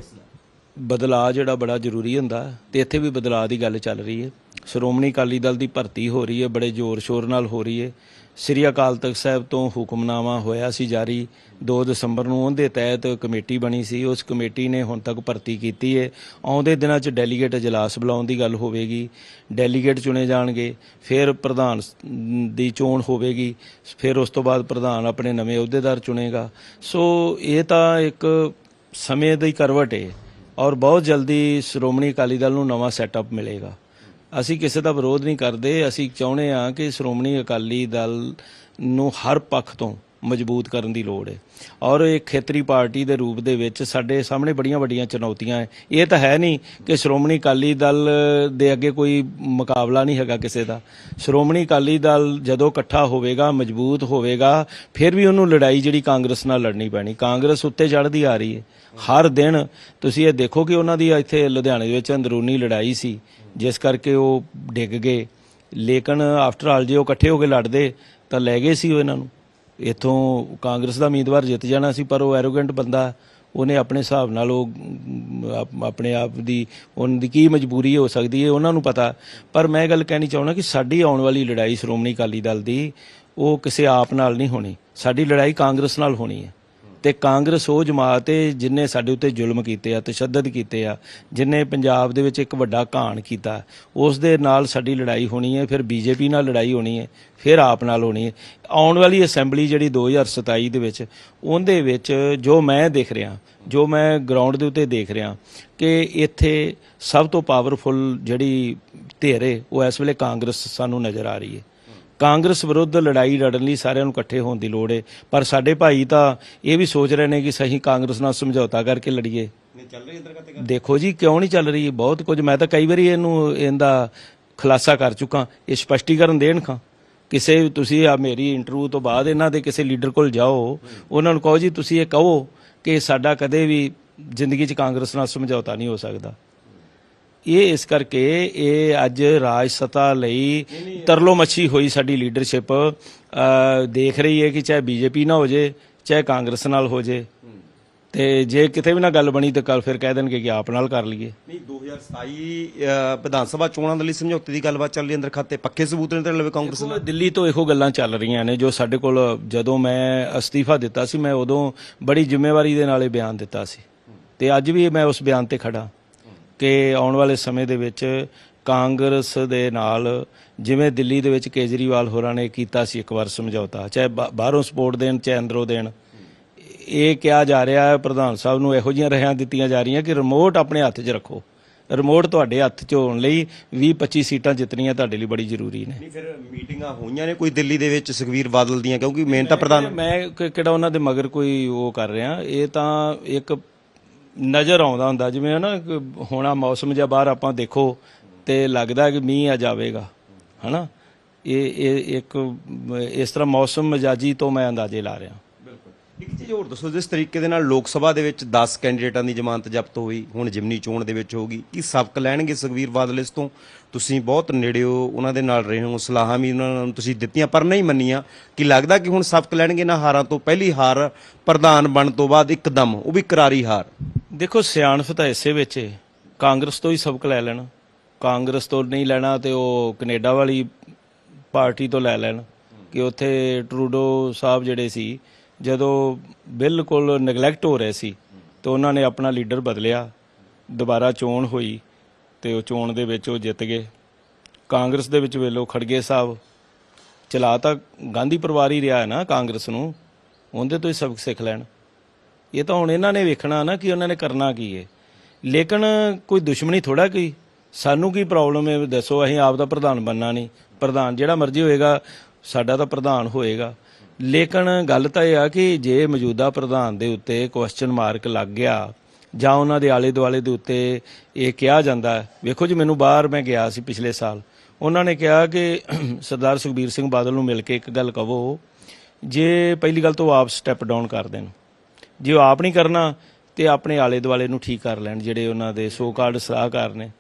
ਬਦਲਾਅ ਜਿਹੜਾ ਬੜਾ ਜ਼ਰੂਰੀ ਹੁੰਦਾ ਤੇ ਇੱਥੇ ਵੀ ਬਦਲਾਅ ਦੀ ਗੱਲ ਚੱਲ ਰਹੀ ਹੈ। ਸ਼੍ਰੋਮਣੀ ਅਕਾਲੀ ਦਲ ਦੀ ਭਰਤੀ ਹੋ ਰਹੀ ਹੈ, ਬੜੇ ਜ਼ੋਰ ਸ਼ੋਰ ਨਾਲ ਹੋ ਰਹੀ ਹੈ। ਸ੍ਰੀ ਅਕਾਲ ਤਖਤ ਸਾਹਿਬ ਤੋਂ ਹੁਕਮਨਾਮਾ ਹੋਇਆ ਸੀ ਜਾਰੀ। 2 ਦਸੰਬਰ ਨੂੰ ਉਹਦੇ ਤਹਿਤ ਕਮੇਟੀ ਬਣੀ ਸੀ। ਉਸ ਕਮੇਟੀ ਨੇ ਹੁਣ ਤੱਕ ਭਰਤੀ ਕੀਤੀ ਹੈ। ਆਉਂਦੇ ਦਿਨਾਂ 'ਚ ਡੈਲੀਗੇਟ ਇਜਲਾਸ ਬੁਲਾਉਣ ਦੀ ਗੱਲ ਹੋਵੇਗੀ। ਡੈਲੀਗੇਟ ਚੁਣੇ ਜਾਣਗੇ। ਫਿਰ ਪ੍ਰਧਾਨ ਦੀ ਚੋਣ ਹੋਵੇਗੀ। ਫਿਰ ਉਸ ਤੋਂ ਬਾਅਦ ਪ੍ਰਧਾਨ ਆਪਣੇ ਨਵੇਂ ਅਹੁਦੇਦਾਰ ਚੁਣੇਗਾ। ਸੋ ਇਹ ਤਾਂ ਇੱਕ ਸਮੇਂ ਦੀ ਕਰਵਟ ਹੈ। ਔਰ ਬਹੁਤ ਜਲਦੀ ਸ਼੍ਰੋਮਣੀ ਅਕਾਲੀ ਦਲ ਨੂੰ ਨਵਾਂ ਸੈਟਅਪ ਮਿਲੇਗਾ। ਅਸੀਂ ਕਿਸੇ ਦਾ ਵਿਰੋਧ ਨਹੀਂ ਕਰਦੇ, ਅਸੀਂ ਚਾਹੁੰਦੇ ਹਾਂ ਕਿ ਸ਼੍ਰੋਮਣੀ ਅਕਾਲੀ ਦਲ ਨੂੰ ਹਰ ਪੱਖ ਤੋਂ ਮਜ਼ਬੂਤ ਕਰਨ ਦੀ ਲੋੜ ਹੈ। ਔਰ ਇਹ ਖੇਤਰੀ ਪਾਰਟੀ ਦੇ ਰੂਪ ਦੇ ਵਿੱਚ ਸਾਡੇ ਸਾਹਮਣੇ ਬੜੀਆਂ ਵੱਡੀਆਂ ਚੁਣੌਤੀਆਂ ਹੈ। ਇਹ ਤਾਂ ਹੈ ਨਹੀਂ ਕਿ ਸ਼੍ਰੋਮਣੀ ਅਕਾਲੀ ਦਲ ਦੇ ਅੱਗੇ ਕੋਈ ਮੁਕਾਬਲਾ ਨਹੀਂ ਹੈਗਾ ਕਿਸੇ ਦਾ। ਸ਼੍ਰੋਮਣੀ ਅਕਾਲੀ ਦਲ ਜਦੋਂ ਇਕੱਠਾ ਹੋਵੇਗਾ, ਮਜ਼ਬੂਤ ਹੋਵੇਗਾ, ਫਿਰ ਵੀ ਉਹਨੂੰ ਲੜਾਈ ਜਿਹੜੀ ਕਾਂਗਰਸ ਨਾਲ ਲੜਨੀ ਪੈਣੀ। ਕਾਂਗਰਸ ਉੱਤੇ ਚੜ੍ਹਦੀ ਆ ਰਹੀ ਹੈ। ਹਰ ਦਿਨ ਤੁਸੀਂ ਇਹ ਦੇਖੋ ਕਿ ਉਹਨਾਂ ਦੀ ਇੱਥੇ ਲੁਧਿਆਣੇ ਦੇ ਵਿੱਚ ਅੰਦਰੂਨੀ ਲੜਾਈ ਸੀ, ਜਿਸ ਕਰਕੇ ਉਹ ਡਿੱਗ ਗਏ। ਲੇਕਿਨ ਆਫਟਰ ਆਲ ਜੇ ਉਹ ਇਕੱਠੇ ਹੋ ਕੇ ਲੜਦੇ, ਤਾਂ ਲੈ ਗਏ ਸੀ ਉਹ ਇਹਨਾਂ ਨੂੰ। ਇੱਥੋਂ ਕਾਂਗਰਸ ਦਾ ਉਮੀਦਵਾਰ ਜਿੱਤ ਜਾਣਾ ਸੀ, ਪਰ ਉਹ ਐਰੋਗੈਂਟ ਬੰਦਾ, ਉਹਨੇ ਆਪਣੇ ਹਿਸਾਬ ਨਾਲ ਉਹ ਆਪਣੇ ਆਪ ਦੀ, ਉਹਨਾਂ ਦੀ ਕੀ ਮਜਬੂਰੀ ਹੋ ਸਕਦੀ ਹੈ, ਉਹਨਾਂ ਨੂੰ ਪਤਾ। ਪਰ ਮੈਂ ਗੱਲ ਕਹਿਣੀ ਚਾਹੁੰਦਾ ਕਿ ਸਾਡੀ ਆਉਣ ਵਾਲੀ ਲੜਾਈ ਸ਼੍ਰੋਮਣੀ ਅਕਾਲੀ ਦਲ ਦੀ, ਉਹ ਕਿਸੇ ਆਪ ਨਾਲ ਨਹੀਂ ਹੋਣੀ। ਸਾਡੀ ਲੜਾਈ ਕਾਂਗਰਸ ਨਾਲ ਹੋਣੀ ਹੈ। ਤੇ ਕਾਂਗਰਸ ਉਹ ਜਮਾਤ ਹੈ ਜਿਨੇ ਸਾਡੇ ਉੱਤੇ ਜ਼ੁਲਮ ਕੀਤੇ ਆ, ਤਸ਼ੱਦਦ ਕੀਤੇ ਆ, ਜਿਨੇ ਪੰਜਾਬ ਦੇ ਵਿੱਚ ਇੱਕ ਵੱਡਾ ਘਾਣ ਕੀਤਾ। ਉਸ ਦੇ ਨਾਲ ਸਾਡੀ ਲੜਾਈ ਹੋਣੀ ਹੈ ਫਿਰ ਬੀਜੇਪੀ ਨਾਲ ਲੜਾਈ ਹੋਣੀ ਹੈ ਫਿਰ ਆਪ ਨਾਲ ਹੋਣੀ ਹੈ ਆਉਣ ਵਾਲੀ ਅਸੈਂਬਲੀ ਜਿਹੜੀ 2027 ਦੇ ਵਿੱਚ, ਉਹਦੇ ਵਿੱਚ ਜੋ ਮੈਂ ਦੇਖ ਰਿਹਾ, ਜੋ ਮੈਂ ਗਰਾਊਂਡ ਦੇ ਉੱਤੇ ਦੇਖ ਰਿਹਾ ਕਿ ਇੱਥੇ ਸਭ ਤੋਂ ਪਾਵਰਫੁਲ ਜਿਹੜੀ ਧਿਰ ਹੈ ਉਹ ਇਸ ਵੇਲੇ ਕਾਂਗਰਸ ਸਾਨੂੰ ਨਜ਼ਰ ਆ ਰਹੀ ਹੈ ਕਾਂਗਰਸ ਵਿਰੁੱਧ ਲੜਾਈ ਲੜਨ ਲਈ ਸਾਰਿਆਂ ਨੂੰ ਇਕੱਠੇ ਹੋਣ ਦੀ ਲੋੜ ਹੈ ਪਰ ਸਾਡੇ ਭਾਈ ਤਾਂ ਇਹ ਵੀ ਸੋਚ ਰਹੇ ਨੇ ਕਿ ਸਹੀ ਕਾਂਗਰਸ ਨਾਲ ਸਮਝੌਤਾ ਕਰਕੇ ਲੜੀਏ। ਦੇਖੋ ਜੀ ਕਿਉਂ ਨਹੀਂ ਚੱਲ ਰਹੀ? ਬਹੁਤ ਕੁਝ ਮੈਂ ਤਾਂ ਕਈ ਵਾਰੀ ਇਹਨੂੰ ਇਹਦਾ ਖੁਲਾਸਾ ਕਰ ਚੁੱਕਾ। ਇਹ ਸਪਸ਼ਟੀਕਰਨ ਦੇਣ ਖਾਂ ਕਿਸੇ ਤੁਸੀਂ ਆ ਮੇਰੀ ਇੰਟਰਵਿਊ ਤੋਂ ਬਾਅਦ ਇਹਨਾਂ ਦੇ ਕਿਸੇ ਲੀਡਰ ਕੋਲ ਜਾਓ ਉਹਨਾਂ ਨੂੰ ਕਹੋ ਜੀ ਤੁਸੀਂ ਇਹ ਕਹੋ ਕਿ ਸਾਡਾ ਕਦੇ ਵੀ ਜ਼ਿੰਦਗੀ 'ਚ ਕਾਂਗਰਸ ਨਾਲ ਸਮਝੌਤਾ ਨਹੀਂ ਹੋ ਸਕਦਾ। ਇਹ ਇਸ ਕਰਕੇ ਇਹ ਅੱਜ ਰਾਜ ਸਤਾ ਲਈ ਤਰਲੋ ਮੱਛੀ ਹੋਈ ਸਾਡੀ ਲੀਡਰਸ਼ਿਪ ਦੇਖ ਰਹੀ ਹੈ ਕਿ ਚਾਹੇ ਬੀਜੇਪੀ ਨਾਲ ਹੋ ਜੇ ਚਾਹੇ ਕਾਂਗਰਸ ਨਾਲ ਹੋ ਜੇ। ਤੇ ਜੇ ਕਿਤੇ ਵੀ ਨਾ ਗੱਲ ਬਣੀ ਤਾਂ ਕੱਲ ਫਿਰ ਕਹਿ ਦੇਣਗੇ ਕਿ ਆਪ ਨਾਲ ਕਰ ਲਈਏ। ਨਹੀਂ 2027 ਅਹ, ਵਿਧਾਨ ਸਭਾ ਚੋਣਾਂ ਦੇ ਲਈ ਸਮਝੌਤੇ ਦੀ ਗੱਲਬਾਤ ਚੱਲ ਰਹੀ ਅੰਦਰ ਖਾਤੇ ਪੱਕੇ ਸਬੂਤ ਨੇ ਤੇ ਲਵੇ ਕਾਂਗਰਸ ਦੇਖੋ, ਦਿੱਲੀ ਤੋਂ ਇਹੋ ਗੱਲਾਂ ਚੱਲ ਰਹੀਆਂ ਨੇ ਜੋ ਸਾਡੇ ਕੋਲ ਜਦੋਂ ਮੈਂ ਅਸਤੀਫਾ ਦਿੱਤਾ ਸੀ ਮੈਂ ਉਦੋਂ ਬੜੀ ਜ਼ਿੰਮੇਵਾਰੀ ਦੇ ਨਾਲ ਇਹ ਬਿਆਨ ਦਿੱਤਾ ਸੀ। ਤੇ ਅੱਜ ਵੀ ਮੈਂ ਉਸ ਬਿਆਨ ਤੇ ਖੜਾ। ਕਿ ਆਉਣ ਵਾਲੇ ਸਮੇਂ ਦੇ ਵਿੱਚ ਕਾਂਗਰਸ ਦੇ ਨਾਲ ਜਿਵੇਂ ਦਿੱਲੀ ਦੇ ਵਿੱਚ ਕੇਜਰੀਵਾਲ ਹੋਰਾਂ ਨੇ ਕੀਤਾ ਸੀ ਇੱਕ ਵਾਰ ਸਮਝੌਤਾ ਚਾਹੇ ਬਾਹਰੋਂ ਸਪੋਰਟ ਦੇਣ ਚਾਹੇ ਅੰਦਰੋਂ ਦੇਣ। ਇਹ ਕਿਹਾ ਜਾ ਰਿਹਾ ਹੈ ਪ੍ਰਧਾਨ ਸਾਹਿਬ ਨੂੰ ਇਹੋ ਜਿਹੀਆਂ ਰਹਿਆਂ ਦਿੱਤੀਆਂ ਜਾ ਰਹੀਆਂ ਕਿ ਰਿਮੋਟ ਆਪਣੇ ਹੱਥ 'ਚ ਰੱਖੋ। ਰਿਮੋਟ ਤੁਹਾਡੇ ਹੱਥ 'ਚ ਹੋਣ ਲਈ 20 25 ਸੀਟਾਂ ਜਿੱਤਣੀਆਂ ਤੁਹਾਡੇ ਲਈ ਬੜੀ ਜ਼ਰੂਰੀ ਨੇ। ਨਹੀਂ ਫਿਰ ਮੀਟਿੰਗਾਂ ਹੋਈਆਂ ਨੇ ਕੋਈ ਦਿੱਲੀ ਦੇ ਵਿੱਚ ਸੁਖਵੀਰ ਬਾਦਲ ਦੀਆਂ? ਕਿਉਂਕਿ ਮੇਨ ਤਾਂ ਪ੍ਰਧਾਨ ਮੈਂ ਕਿਹੜਾ ਉਹਨਾਂ ਦੇ ਮਗਰ ਕੋਈ ਉਹ ਕਰ ਰਿਹਾ। ਇਹ ਤਾਂ ਇੱਕ ਨਜ਼ਰ ਆਉਂਦਾ ਹੁੰਦਾ, ਜਿਵੇਂ ਨਾ ਕਿ ਹੋਣਾ ਮੌਸਮ ਜਾਂ ਬਾਹਰ ਆਪਾਂ ਦੇਖੋ ਤੇ ਲੱਗਦਾ ਕਿ ਮੀਂਹ ਆ ਜਾਵੇਗਾ, ਹਨਾ? ਇਹ ਇਹ ਇੱਕ, ਇਸ ਤਰ੍ਹਾਂ ਮੌਸਮ ਮਜਾਜੀ ਤੋਂ ਮੈਂ ਅੰਦਾਜ਼ੇ ਲਾ ਰਿਹਾ। ਇੱਕ ਚੀਜ਼ ਹੋਰ ਦੱਸੋ, ਜਿਸ ਤਰੀਕੇ ਦੇ ਨਾਲ ਲੋਕ ਸਭਾ ਦੇ ਵਿੱਚ 10 ਕੈਂਡੀਡੇਟਾਂ ਦੀ ਜ਼ਮਾਨਤ ਜ਼ਬਤ ਹੋਈ, ਹੁਣ ਜਿਮਨੀ ਚੋਣ ਦੇ ਵਿੱਚ ਹੋਗੀ ਕੀ ਸਬਕ ਲੈਣਗੇ ਸੁਖਵੀਰ ਬਾਦਲ ਇਸ ਤੋਂ? ਤੁਸੀਂ ਬਹੁਤ ਨੇੜੇ ਹੋ, ਉਹਨਾਂ ਦੇ ਨਾਲ ਰਹੇ ਹੋ, ਸਲਾਹਾਂ ਵੀ ਉਹਨਾਂ ਨੂੰ ਤੁਸੀਂ ਦਿੱਤੀਆਂ, ਪਰ ਨਹੀਂ ਮੰਨੀਆਂ। ਕਿ ਲੱਗਦਾ ਕਿ ਹੁਣ ਸਬਕ ਲੈਣਗੇ ਨਾ ਹਾਰਾਂ ਤੋਂ? ਪਹਿਲੀ ਹਾਰ ਪ੍ਰਧਾਨ ਬਣ ਤੋਂ ਬਾਅਦ ਇੱਕਦਮ, ਉਹ ਵੀ ਕਰਾਰੀ ਹਾਰ। ਦੇਖੋ ਸਿਆਣਫ ਤਾਂ ਇਸੇ ਵਿੱਚ ਹੈ ਕਾਂਗਰਸ ਤੋਂ ਹੀ ਸਬਕ ਲੈ ਲੈਣ। ਕਾਂਗਰਸ ਤੋਂ ਨਹੀਂ ਲੈਣਾ ਤੇ ਉਹ ਕੈਨੇਡਾ ਵਾਲੀ ਪਾਰਟੀ ਤੋਂ ਲੈ ਲੈਣ। ਕਿ ਉੱਥੇ ਟਰੂਡੋ ਸਾਹਿਬ ਜਿਹੜੇ ਸੀ ਜਦੋਂ ਬਿਲਕੁਲ ਨੈਗਲੈਕਟ ਹੋ ਰਹੇ ਸੀ, ਤੇ ਉਹਨਾਂ ਨੇ ਆਪਣਾ ਲੀਡਰ ਬਦਲਿਆ, ਦੁਬਾਰਾ ਚੋਣ ਹੋਈ ਤੇ ਉਹ ਚੋਣ ਦੇ ਵਿੱਚ ਉਹ ਜਿੱਤ ਗਏ। ਕਾਂਗਰਸ ਦੇ ਵਿੱਚ ਵੇਲੋ ਖੜਗੇ ਸਾਹਿਬ ਚਲਾ ਤਾਂ ਗਾਂਧੀ ਪਰਿਵਾਰ ਹੀ ਰਿਹਾ ਹੈ ਨਾ ਕਾਂਗਰਸ ਨੂੰ, ਉਹਦੇ ਤੋਂ ਹੀ ਸਬਕ ਸਿੱਖ ਲੈਣ। ਇਹ ਤਾਂ ਹੁਣ ਇਹਨਾਂ ਨੇ ਵੇਖਣਾ ਨਾ ਕਿ ਉਹਨਾਂ ਨੇ ਕਰਨਾ ਕੀ ਹੈ ਲੇਕਿਨ ਕੋਈ ਦੁਸ਼ਮਣੀ ਥੋੜਾ ਕੋਈ? ਸਾਨੂੰ ਕੀ ਪ੍ਰੋਬਲਮ ਹੈ ਦੱਸੋ, ਅਸੀਂ ਆਪ ਦਾ ਪ੍ਰਧਾਨ ਬੰਨਾ ਨਹੀਂ। ਪ੍ਰਧਾਨ ਜਿਹੜਾ ਮਰਜ਼ੀ ਹੋਏਗਾ, ਸਾਡਾ ਤਾਂ ਪ੍ਰਧਾਨ ਹੋਏਗਾ। ਲੇਕਿਨ ਗੱਲ ਤਾਂ ਇਹ ਆ ਕਿ ਜੇ ਮੌਜੂਦਾ ਪ੍ਰਧਾਨ ਦੇ ਉੱਤੇ ਕੁਐਸਚਨ ਮਾਰਕ ਲੱਗ ਗਿਆ, ਜਾਂ ਉਹਨਾਂ ਦੇ ਆਲੇ ਦੁਆਲੇ ਦੇ ਉੱਤੇ ਇਹ ਕਿਹਾ ਜਾਂਦਾ, ਵੇਖੋ ਜੀ, ਮੈਨੂੰ ਬਾਹਰ ਮੈਂ ਗਿਆ ਸੀ ਪਿਛਲੇ ਸਾਲ। ਉਹਨਾਂ ਨੇ ਕਿਹਾ ਕਿ ਸਰਦਾਰ ਸੁਖਬੀਰ ਸਿੰਘ ਬਾਦਲ ਨੂੰ ਮਿਲ ਕੇ ਇੱਕ ਗੱਲ ਕਹੋ, ਜੇ ਪਹਿਲੀ ਗੱਲ ਤਾਂ ਉਹ ਆਪ ਸਟੈਪ ਡਾਊਨ ਕਰ ਦੇਣ। ਜੇ ਉਹ ਆਪ ਨਹੀਂ ਕਰਨਾ, ਤੇ ਆਪਣੇ ਆਲੇ ਦੁਆਲੇ ਨੂੰ ਠੀਕ ਕਰ ਲੈਣ, ਜਿਹੜੇ ਉਹਨਾਂ ਦੇ ਸੋ ਕਾਰਡ ਸਲਾਹਕਾਰ ਨੇ।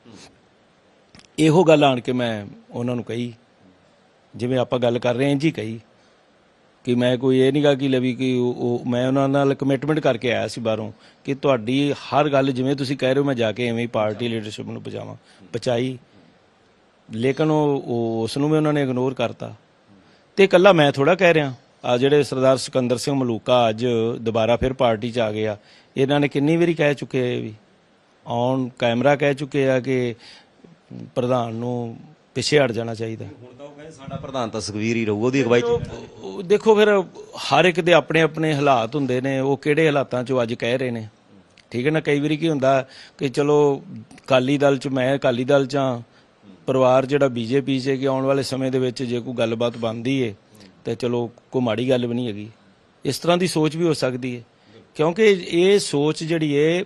ਇਹੋ ਗੱਲ ਆਣ ਕੇ ਮੈਂ ਉਹਨਾਂ ਨੂੰ ਕਹੀ, ਜਿਵੇਂ ਆਪਾਂ ਗੱਲ ਕਰ ਰਹੇ ਹਾਂ ਜੀ ਕਹੀ। ਕਿ ਮੈਂ ਕੋਈ ਇਹ ਨਹੀਂ ਗਾ ਕਿ ਲਵੀ ਕਿ ਉਹ ਮੈਂ ਉਹਨਾਂ ਨਾਲ ਕਮਿਟਮੈਂਟ ਕਰਕੇ ਆਇਆ ਸੀ ਬਾਹਰੋਂ ਕਿ ਤੁਹਾਡੀ ਹਰ ਗੱਲ ਜਿਵੇਂ ਤੁਸੀਂ ਕਹਿ ਰਹੇ ਹੋ ਮੈਂ ਜਾ ਕੇ ਐਵੇਂ ਹੀ ਪਾਰਟੀ ਲੀਡਰਸ਼ਿਪ ਨੂੰ ਪਹੁੰਚਾਵਾਂ। ਪਹੁੰਚਾਈ। ਲੇਕਿਨ ਉਹ ਉਹ- ਉਸ ਨੂੰ ਵੀ ਉਹਨਾਂ ਨੇ ਇਗਨੋਰ ਕਰਤਾ। ਤੇ ਇਕੱਲਾ ਮੈਂ ਥੋੜਾ ਕਹਿ ਰਿਹਾ। ਆ ਜਿਹੜੇ ਸਰਦਾਰ ਸਿਕੰਦਰ ਸਿੰਘ ਮਲੂਕਾ ਅੱਜ ਦੁਬਾਰਾ ਫਿਰ ਪਾਰਟੀ 'ਚ ਆ ਗਿਆ, ਇਹਨਾਂ ਨੇ ਕਿੰਨੀ ਵਾਰੀ ਕਹਿ ਚੁੱਕੇ ਆ ਵੀ। ਔਨ ਕੈਮਰਾ ਕਹਿ ਚੁੱਕੇ ਆ ਕਿ ਪ੍ਰਧਾਨ ਨੂੰ ਪਿੱਛੇ ਹਟ ਜਾਣਾ ਚਾਹੀਦਾ। ਸਾਡਾ ਪ੍ਰਧਾਨ ਤਾਂ ਸੁਖਵੀਰ ਹੀ ਰਹੂਗਾ ਉਹਦੀ ਅਗਵਾਈ 'ਚ ਉਹ ਦੇਖੋ ਫਿਰ ਹਰ ਇੱਕ ਦੇ ਆਪਣੇ ਆਪਣੇ ਹਾਲਾਤ ਹੁੰਦੇ ਨੇ ਉਹ ਕਿਹੜੇ ਹਾਲਾਤਾਂ 'ਚ ਉਹ ਅੱਜ ਕਹਿ ਰਹੇ ਨੇ। ਠੀਕ ਹੈ ਨਾ ਕਈ ਵਾਰੀ ਕੀ ਹੁੰਦਾ ਕਿ ਚਲੋ ਕਾਲੀ ਦਲ 'ਚ ਮੈਂ ਕਾਲੀ ਦਲ 'ਚ ਹਾਂ ਪਰਿਵਾਰ ਜਿਹੜਾ ਬੀਜੇਪੀ 'ਚ ਹੈ ਕਿ ਆਉਣ ਵਾਲੇ ਸਮੇਂ ਦੇ ਵਿੱਚ ਜੇ ਕੋਈ ਗੱਲਬਾਤ ਬਣਦੀ ਏ ਤੇ ਚਲੋ ਕੋਈ ਮਾੜੀ ਗੱਲ ਵੀ ਨਹੀਂ ਹੈਗੀ। ਇਸ ਤਰ੍ਹਾਂ ਦੀ ਸੋਚ ਵੀ ਹੋ ਸਕਦੀ ਹੈ ਕਿਉਂਕਿ ਇਹ ਸੋਚ ਜਿਹੜੀ ਏ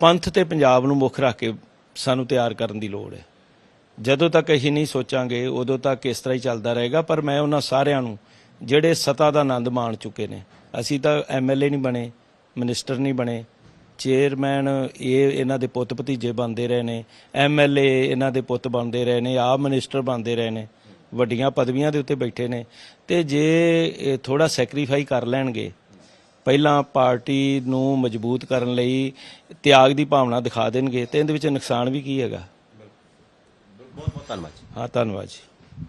ਪੰਥ ਤੇ ਪੰਜਾਬ ਨੂੰ ਮੁੱਖ ਰੱਖ ਕੇ ਸਾਨੂੰ ਤਿਆਰ ਕਰਨ ਦੀ ਲੋੜ ਹੈ ਜਦੋਂ ਤੱਕ ਅਸੀਂ ਨਹੀਂ ਸੋਚਾਂਗੇ, ਉਦੋਂ ਤੱਕ ਇਸ ਤਰ੍ਹਾਂ ਹੀ ਚੱਲਦਾ ਰਹੇਗਾ, ਪਰ ਮੈਂ ਉਹਨਾਂ ਸਾਰਿਆਂ ਨੂੰ, ਜਿਹੜੇ ਸਤਾ ਦਾ ਆਨੰਦ ਮਾਣ ਚੁੱਕੇ ਨੇ, ਅਸੀਂ ਤਾਂ ਐਮਐਲਏ ਨਹੀਂ ਬਣੇ, ਮਿਨਿਸਟਰ ਨਹੀਂ ਬਣੇ, ਚੇਅਰਮੈਨ ਇਹ ਇਹਨਾਂ ਦੇ ਪੁੱਤ ਭਤੀਜੇ ਬਣਦੇ ਰਹੇ ਨੇ ਐਮਐਲਏ ਇਹਨਾਂ ਦੇ ਪੁੱਤ ਬਣਦੇ ਰਹੇ ਨੇ ਆਪ ਮਿਨਿਸਟਰ ਬਣਦੇ ਰਹੇ ਨੇ, ਵੱਡੀਆਂ ਪਦਵੀਆਂ ਦੇ ਉੱਤੇ ਬੈਠੇ ਨੇ, ਤੇ ਜੇ ਥੋੜਾ ਸੈਕਰੀਫਾਈ ਕਰ ਲੈਣਗੇ, ਪਹਿਲਾਂ ਪਾਰਟੀ ਨੂੰ ਮਜ਼ਬੂਤ ਕਰਨ ਲਈ ਤਿਆਗ ਦੀ ਭਾਵਨਾ ਦਿਖਾ ਦੇਣਗੇ, ਤੇ ਇਹਦੇ ਵਿੱਚ ਨੁਕਸਾਨ ਵੀ ਕੀ ਹੈਗਾ? ਬਹੁਤ ਬਹੁਤ ਧੰਨਵਾਦ ਜੀ। ਹਾਂ, ਧੰਨਵਾਦ ਜੀ।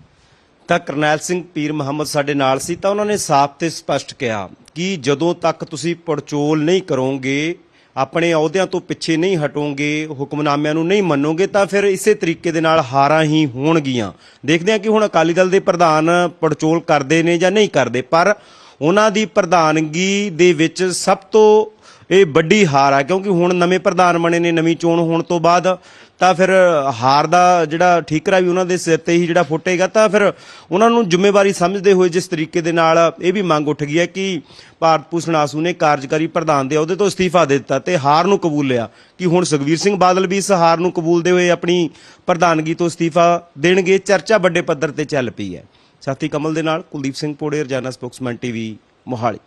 ਤਾਂ ਕਰਨੈਲ ਸਿੰਘ ਪੀਰ ਮੁਹੰਮਦ ਸਾਡੇ ਨਾਲ ਸੀ, ਤਾਂ ਉਹਨਾਂ ਨੇ ਸਾਫ਼ ਤੇ ਸਪਸ਼ਟ ਕਿਹਾ ਕਿ ਜਦੋਂ ਤੱਕ ਤੁਸੀਂ ਪੜਚੋਲ ਨਹੀਂ ਕਰੋਗੇ, ਆਪਣੇ ਅਹੁਦਿਆਂ ਤੋਂ ਪਿੱਛੇ ਨਹੀਂ ਹਟੋਗੇ, ਹੁਕਮਨਾਮਿਆਂ ਨੂੰ ਨਹੀਂ ਮੰਨੋਗੇ, ਤਾਂ ਫਿਰ ਇਸੇ ਤਰੀਕੇ ਦੇ ਨਾਲ ਹਾਰਾਂ ਹੀ ਹੋਣਗੀਆਂ। ਦੇਖਦੇ ਹਾਂ ਕਿ ਹੁਣ ਅਕਾਲੀ ਦਲ ਦੇ ਪ੍ਰਧਾਨ ਪੜਚੋਲ ਕਰਦੇ ਨੇ ਜਾਂ ਨਹੀਂ ਕਰਦੇ, ਪਰ ਉਹਨਾਂ ਦੀ ਪ੍ਰਧਾਨਗੀ ਦੇ ਵਿੱਚ ਸਭ ਤੋਂ ਇਹ ਵੱਡੀ ਹਾਰ ਆ, ਕਿਉਂਕਿ ਹੁਣ ਨਵੇਂ ਪ੍ਰਧਾਨ ਬਣੇ ਨੇ, ਨਵੀਂ ਚੋਣ ਹੋਣ ਤੋਂ ਬਾਅਦ ਤਾਂ ਫਿਰ ਹਾਰ ਦਾ ਜਿਹੜਾ ਠੀਕਰਾ ਵੀ ਉਹਨਾਂ ਦੇ ਸਿਰ ਤੇ ਹੀ ਜਿਹੜਾ ਫੁੱਟੇਗਾ, ਤਾਂ ਫਿਰ ਉਹਨਾਂ ਨੂੰ ਜ਼ਿੰਮੇਵਾਰੀ ਸਮਝਦੇ ਹੋਏ ਜਿਸ ਤਰੀਕੇ ਦੇ ਨਾਲ ਇਹ ਵੀ ਮੰਗ ਉੱਠ ਗਈ ਹੈ ਕਿ ਭਾਰਤ ਭੂਸ਼ਣ ਆਸੂ ਨੇ ਕਾਰਜਕਾਰੀ ਪ੍ਰਧਾਨ ਦੇ ਅਹੁਦੇ ਤੋਂ ਅਸਤੀਫਾ ਦੇ ਦਿੱਤਾ ਤੇ ਹਾਰ ਨੂੰ ਕਬੂਲ ਲਿਆ ਕਿ ਹੁਣ ਸੁਖਵੀਰ ਸਿੰਘ ਬਾਦਲ ਵੀ ਇਸ ਹਾਰ ਨੂੰ ਕਬੂਲਦੇ ਹੋਏ ਆਪਣੀ ਪ੍ਰਧਾਨਗੀ ਤੋਂ ਅਸਤੀਫਾ ਦੇਣਗੇ, ਚਰਚਾ ਵੱਡੇ ਪੱਧਰ ਤੇ ਚੱਲ ਪਈ ਹੈ। ਸਾਥੀ ਕਮਲ ਦੇ ਨਾਲ ਕੁਲਦੀਪ ਸਿੰਘ ਪੋੜੇ, ਰਜਾਨਾ ਸਪੋਕਸਮੈਨ ਟੀਵੀ, ਮੋਹਾਲੀ।